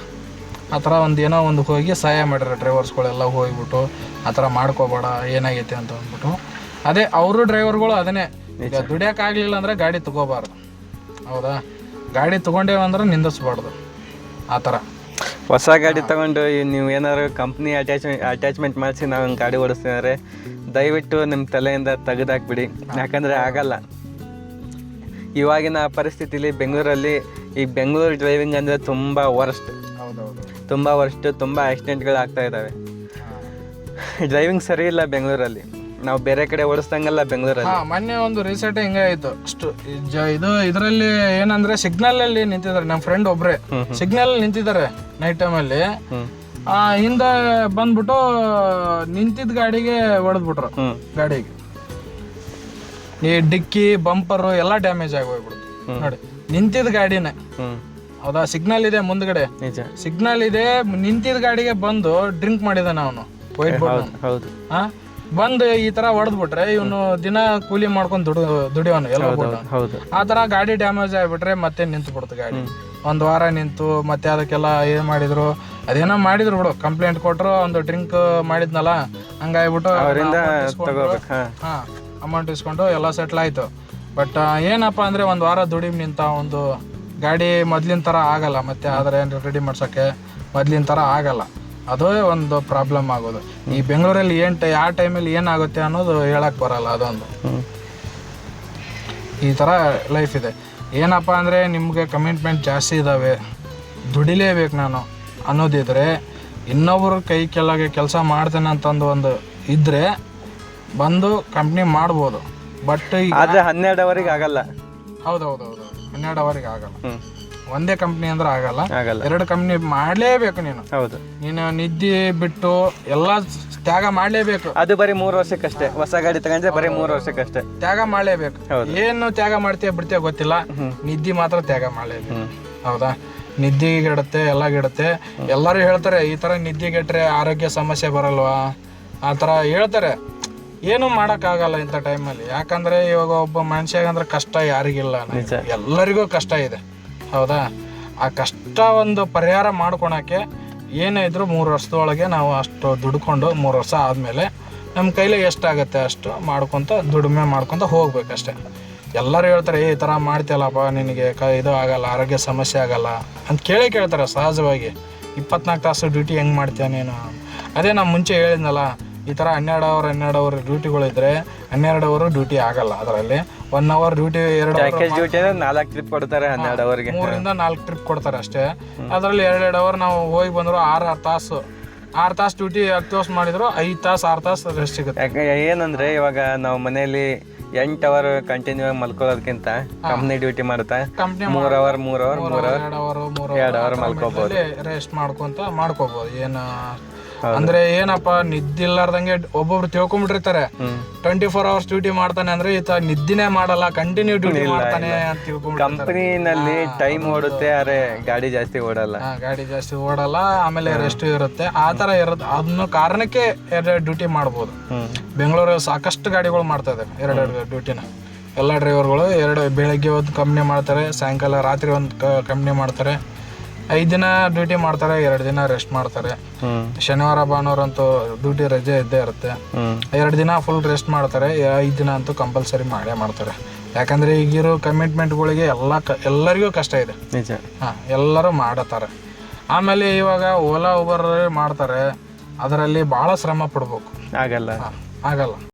B: ಆ ಥರ ಒಂದು ಏನೋ ಒಂದು ಹೋಗಿ ಸಹಾಯ ಮಾಡ್ಯಾರ ಡ್ರೈವರ್ಸ್ಗಳೆಲ್ಲ ಹೋಗ್ಬಿಟ್ಟು ಆ ಥರ ಮಾಡ್ಕೋಬೇಡ ಏನಾಗೈತೆ ಅಂತ ಅಂದ್ಬಿಟ್ಟು. ಅದೇ ಅವರು ಡ್ರೈವರ್ಗಳು ಅದನ್ನೇ. ಈಗ ದುಡಿಯೋಕ್ಕಾಗಲಿಲ್ಲ ಅಂದರೆ ಗಾಡಿ ತಗೋಬಾರ್ದು. ಹೌದಾ? ಗಾಡಿ ತೊಗೊಂಡೇವಂದ್ರೆ ನಿಂದಿಸ್ಬಾರ್ದು. ಆ ಥರ.
A: ಹೊಸ ಗಾಡಿ ತಗೊಂಡು ನೀವು ಏನಾದ್ರು ಕಂಪ್ನಿ ಅಟ್ಯಾಚ್ಮೆಂಟ್ ಅಟ್ಯಾಚ್ಮೆಂಟ್ ಮಾಡಿಸಿ ನಾವು ಗಾಡಿ ಓಡಿಸ್ತಿದ್ರೆ ದಯವಿಟ್ಟು ನಿಮ್ಮ ತಲೆಯಿಂದ ತೆಗೆದಾಕ್ಬಿಡಿ. ಯಾಕಂದರೆ ಆಗಲ್ಲ. ಇವಾಗಿನ ಪರಿಸ್ಥಿತಿಲಿ ಬೆಂಗಳೂರಲ್ಲಿ ಈ ಬೆಂಗಳೂರು ಡ್ರೈವಿಂಗ್ ಅಂದರೆ ತುಂಬ ವರ್ಸ್ಟ್ ತುಂಬ ವರ್ಸ್ಟ್ ತುಂಬ ಆಕ್ಸಿಡೆಂಟ್ಗಳು ಆಗ್ತಾ ಇದ್ದಾವೆ ಡ್ರೈವಿಂಗ್ ಸರಿ ಇಲ್ಲ ಬೆಂಗಳೂರಲ್ಲಿ. ನಾವು ಬೇರೆ ಕಡೆ ಓಡಿಸ್ದಂಗಲ್ಲ ಬೆಂಗಳೂರಲ್ಲಿ.
B: ಮೊನ್ನೆ ಒಂದು ರೀಸೆಂಟ್ ಹಿಂಗೆ ಆಯ್ತು. ಅಷ್ಟು ಇದು ಇದರಲ್ಲಿ ಏನಂದ್ರೆ ಸಿಗ್ನಲ್ ಅಲ್ಲಿ ನಿಂತಿದ್ದಾರೆ. ನಮ್ಮ ಫ್ರೆಂಡ್ ಒಬ್ರೆ. ಸಿಗ್ನಲ್ ನಿಂತಿದ್ದಾರೆ ನೈಟ್ ಟೈಮಲ್ಲಿ ಅಲ್ಲಿ. ಹಿಂದೆ ಬಂದ್ಬಿಟ್ಟು ನಿಂತಿದ್ದ ಗಾಡಿಗೆ ಹೊಡೆದ್ಬಿಟ್ರು ಗಾಡಿಗೆ. ಈ ಡಿಕ್ಕಿ ಬಂಪರ್ ಎಲ್ಲ ಡ್ಯಾಮೇಜ್ ಆಗಿ ಹೋಗ್ಬಿಡುತ್ತೆ. ನೋಡಿ ನಿಂತಿದ ಗಾಡಿನೇ. ಹೌದಾ? ಸಿಗ್ನಲ್ ಇದೆ ಮುಂದ್ಗಡೆ. ಸಿಗ್ನಲ್ ಇದೆ ನಿಂತಿದ ಗಾಡಿಗೆ ಬಂದು ಡ್ರಿಂಕ್ ಮಾಡಿದಾನೆ ಅವನು ವೈಟ್ ಬೋರ್ಡ್
A: ಹೌದು
B: ಹಾ ಬಂದು ಈ ತರ ಹೊಡೆದ್ಬಿಟ್ರೆ ಇವನು ದಿನ ಕೂಲಿ ಮಾಡ್ಕೊಂಡು ದುಡ ದುಡಿಯೋನು ಎಲ್ಲ ಆ ತರ ಗಾಡಿ ಡ್ಯಾಮೇಜ್ ಆಗ್ಬಿಟ್ರೆ ಮತ್ತೆ ನಿಂತು ಬಿಡ್ತು ಗಾಡಿ ಒಂದ್ ವಾರ ನಿಂತು ಮತ್ತೆ ಅದಕ್ಕೆಲ್ಲ ಏನ್ ಮಾಡಿದ್ರು? ಅದೇನೋ ಮಾಡಿದ್ರು ಬಿಡು ಕಂಪ್ಲೇಂಟ್ ಕೊಟ್ರು ಒಂದು ಡ್ರಿಂಕ್ ಮಾಡಿದ್ನಲ್ಲ ಹಂಗಾಗ್ಬಿಟ್ಟು ಅಮೌಂಟ್ ಇಸ್ಕೊಂಡು ಎಲ್ಲ ಸೆಟ್ಲ್ ಆಯಿತು. ಬಟ್ ಏನಪ್ಪ ಅಂದರೆ ಒಂದು ವಾರ ದುಡಿಮ್ ನಿಂತ ಒಂದು ಗಾಡಿ ಮೊದ್ಲಿನ ಥರ ಆಗಲ್ಲ ಮತ್ತೆ ಆದರೆ ರೆಡಿ ಮಾಡ್ಸೋಕ್ಕೆ ಮೊದ್ಲಿನ ಥರ ಆಗಲ್ಲ. ಅದೇ ಒಂದು ಪ್ರಾಬ್ಲಮ್ ಆಗೋದು. ಈ ಬೆಂಗಳೂರಲ್ಲಿ ಏನು ಟೈ ಆ ಟೈಮಲ್ಲಿ ಏನಾಗುತ್ತೆ ಅನ್ನೋದು ಹೇಳಕ್ ಬರಲ್ಲ ಅದೊಂದು. ಈ ಥರ ಲೈಫ್ ಇದೆ. ಏನಪ್ಪ ಅಂದರೆ ನಿಮಗೆ ಕಮಿಟ್ಮೆಂಟ್ ಜಾಸ್ತಿ ಇದ್ದಾವೆ ದುಡಿಲೇಬೇಕು ನಾನು ಅನ್ನೋದಿದ್ರೆ ಇನ್ನೊಬ್ಬರ ಕೈ ಕೆಳಗೆ ಕೆಲಸ ಮಾಡ್ತೇನೆ ಅಂತಂದು ಒಂದು ಇದ್ದರೆ ಬಂದು ಕಂಪ್ನಿ ಮಾಡ್ಬೋದು. ಬಟ್ ಈಗ
A: ಹನ್ನೆರಡು ಅವರಿಗೆ ಆಗಲ್ಲ.
B: ಹೌದೌದೌದು. ಹನ್ನೆರಡು ಅವರಿಗೆ ಆಗಲ್ಲ ಒಂದೇ ಕಂಪ್ನಿ ಅಂದ್ರೆ ಆಗಲ್ಲ.
A: ಆಗಲ್ಲ.
B: ಎರಡು ಕಂಪ್ನಿ ಮಾಡಲೇಬೇಕು ನೀನು.
A: ಹೌದು.
B: ನೀನು ನಿದ್ದೆ ಬಿಟ್ಟು ಎಲ್ಲ ತ್ಯಾಗ ಮಾಡಲೇಬೇಕು.
A: ಅದು ಬರೀ ಮೂರು ವರ್ಷಕ್ಕಷ್ಟೇ. ಹೊಸ ಗಾಡಿ ತಗೊಂಡ್ರೆ ಬರೀ ಮೂರು ವರ್ಷಕ್ಕಷ್ಟೇ.
B: ತ್ಯಾಗ ಮಾಡಲೇಬೇಕು. ಏನು ತ್ಯಾಗ ಮಾಡ್ತೀಯ ಬಿಡ್ತೀಯ ಗೊತ್ತಿಲ್ಲ. ನಿದ್ದೆ ಮಾತ್ರ ತ್ಯಾಗ ಮಾಡಲೇಬೇಕು. ಹೌದಾ? ನಿದ್ದೆ ಗಿಡತ್ತೆ ಎಲ್ಲ ಗಿಡತ್ತೆ. ಎಲ್ಲರೂ ಹೇಳ್ತಾರೆ ಈ ಥರ ನಿದ್ದೆಗೆಟ್ರೆ ಆರೋಗ್ಯ ಸಮಸ್ಯೆ ಬರಲ್ವಾ? ಆ ಥರ ಹೇಳ್ತಾರೆ. ಏನು ಮಾಡೋಕ್ಕಾಗಲ್ಲ ಇಂಥ ಟೈಮಲ್ಲಿ. ಯಾಕಂದ್ರೆ ಇವಾಗ ಒಬ್ಬ ಮನುಷ್ಯಗಂದ್ರೆ ಕಷ್ಟ ಯಾರಿಗಿಲ್ಲ. ಎಲ್ಲರಿಗೂ ಕಷ್ಟ ಇದೆ. ಹೌದಾ? ಆ ಕಷ್ಟ ಒಂದು ಪರಿಹಾರ ಮಾಡ್ಕೊಳಕ್ಕೆ ಏನೇ ಇದ್ರೂ ಮೂರು ವರ್ಷದೊಳಗೆ ನಾವು ಅಷ್ಟು ದುಡ್ಕೊಂಡು ಮೂರು ವರ್ಷ ಆದಮೇಲೆ ನಮ್ಮ ಕೈಲಿ ಎಷ್ಟಾಗುತ್ತೆ ಅಷ್ಟು ಮಾಡ್ಕೊತ ದುಡಿಮೆ ಮಾಡ್ಕೊತ ಹೋಗ್ಬೇಕಷ್ಟೆ. ಎಲ್ಲರೂ ಹೇಳ್ತಾರೆ "ಏ, ಈ ಥರ ಮಾಡ್ತೀಯಲ್ಲಪ್ಪ ನಿನಗೆ ಕ ಇದು ಆಗಲ್ಲ ಆರೋಗ್ಯ ಸಮಸ್ಯೆ ಆಗಲ್ಲ ಅಂತ ಕೇಳಿ ಕೇಳ್ತಾರೆ ಸಹಜವಾಗಿ. ಇಪ್ಪತ್ನಾಲ್ಕು ತಾಸು ಡ್ಯೂಟಿ ಹೆಂಗೆ ಮಾಡ್ತೀಯ ನೀನು? ಅದೇ ನಾನು ಮುಂಚೆ ಹೇಳಿದ್ನಲ್ಲ ಈ ಥರ ಹನ್ನೆರಡು ಅವರ್ ಹನ್ನೆರಡು ಅವರ್ ಡ್ಯೂಟಿಗಳಿದ್ರೆ ಹನ್ನೆರಡು ಅವರು ಡ್ಯೂಟಿ ಆಗಲ್ಲ ಅದರಲ್ಲಿ. ಒನ್ ಅವರ್ ಡ್ಯೂಟಿ ಎರಡು
A: ಡ್ಯೂಟಿ ಅಂದ್ರೆ ನಾಲ್ಕು ಟ್ರಿಪ್ ಕೊಡ್ತಾರೆ ಹನ್ನೆರಡು ಅವರ್ಗೆ
B: ಮೂರಿಂದ ನಾಲ್ಕು ಟ್ರಿಪ್ ಕೊಡ್ತಾರೆ ಅಷ್ಟೇ. ಅದರಲ್ಲಿ ಎರಡೆರಡು ಅವರ್ ನಾವು ಹೋಗಿ ಬಂದ್ರು ಆರು ಆರು ತಾಸು. ಆರು ತಾಸು ಡ್ಯೂಟಿ ಹತ್ತು ತಾಸು ಮಾಡಿದ್ರು ಐದು ತಾಸು ಆರು ತಾಸು ರೆಸ್ಟ್ ಸಿಗುತ್ತೆ.
A: ಏನಂದ್ರೆ ಇವಾಗ ನಾವು ಮನೆಯಲ್ಲಿ ಎಂಟು ಅವರ್ ಕಂಟಿನ್ಯೂ ಆಗಿ ಮಲ್ಕೊಳ್ಳೋದಕ್ಕಿಂತ ಕಂಪ್ನಿ ಡ್ಯೂಟಿ
B: ಮಾಡುತ್ತಾ?
A: ಮೂರ್ ಅವರ್ ಮೂರ್ ಅವರ್ ಮೂರ್ ಅವರ್
B: ಎರಡು ಅವರ್
A: ಮಲ್ಕೋಬಹುದು.
B: ರೆಸ್ಟ್ ಮಾಡ್ಕೊಂತ ಮಾಡ್ಕೋಬಹುದು ಏನು ಅಂದ್ರೆ ಏನಪ್ಪ ನಿದ್ದಿಲ್ಲಾರ್ದಂಗೆ ಒಬ್ಬೊಬ್ರು ತಿಳ್ಕೊಂಡ್ಬಿಟ್ಟಿರ್ತಾರೆ ಟ್ವೆಂಟಿ ಫೋರ್ ಅವರ್ಸ್ ಡ್ಯೂಟಿ ಮಾಡ್ತಾನೆ ಅಂದ್ರೆ ಈತ ನಿದ್ದಿನೇ ಮಾಡಲ್ಲ ಕಂಟಿನ್ಯೂ ಡ್ಯೂಟಿ ಮಾಡ್ತಾನೆ ಅಂತ
A: ಕಂಪನಿನಲ್ಲಿ ಟೈಮ್ ಓಡುತ್ತೆ ಅರೆ ಗಾಡಿ ಜಾಸ್ತಿ ಓಡಲ್ಲ.
B: ಗಾಡಿ ಜಾಸ್ತಿ ಓಡಲ್ಲ ಆಮೇಲೆ ರೆಸ್ಟ್ ಇರುತ್ತೆ. ಆ ತರ ಇರುತ್ತೆ ಅದನ್ನ ಕಾರಣಕ್ಕೆ ಎರಡು ಡ್ಯೂಟಿ ಮಾಡ್ಬೋದು. ಬೆಂಗಳೂರು ಸಾಕಷ್ಟು ಗಾಡಿಗಳು ಮಾಡ್ತಾ ಇದ್ದಾರೆ ಎರಡೆರಡು ಡ್ಯೂಟಿನ ಎಲ್ಲ ಡ್ರೈವರ್ಗಳು ಎರಡು ಬೆಳಗ್ಗೆ ಒಂದು ಕಂಪ್ನಿ ಮಾಡ್ತಾರೆ ಸಾಯಂಕಾಲ ರಾತ್ರಿ ಒಂದು ಕಂಪ್ನಿ ಮಾಡ್ತಾರೆ. ಐದು ದಿನ ಡ್ಯೂಟಿ ಮಾಡ್ತಾರೆ ಎರಡು ದಿನ ರೆಸ್ಟ್ ಮಾಡ್ತಾರೆ. ಶನಿವಾರ ಭಾನುವಾರ ಅಂತೂ ಡ್ಯೂಟಿ ರಜೆ ಇದ್ದೇ ಇರುತ್ತೆ. ಎರಡು ದಿನ ಫುಲ್ ರೆಸ್ಟ್ ಮಾಡ್ತಾರೆ ಐದು ದಿನ ಅಂತೂ ಕಂಪಲ್ಸರಿ ಮಾಡೇ ಮಾಡ್ತಾರೆ. ಯಾಕಂದ್ರೆ ಈಗಿರೋ ಕಮಿಟ್ಮೆಂಟ್ಗಳಿಗೆ ಎಲ್ಲ ಎಲ್ಲರಿಗೂ ಕಷ್ಟ ಇದೆ. ಹಾಂ ಎಲ್ಲರೂ ಮಾಡತ್ತಾರೆ. ಆಮೇಲೆ ಇವಾಗ ಓಲಾ ಉಬರ್ ಮಾಡ್ತಾರೆ. ಅದರಲ್ಲಿ ಭಾಳ ಶ್ರಮ ಪಡ್ಬೇಕು.
A: ಆಗಲ್ಲ.
B: ಆಗಲ್ಲ.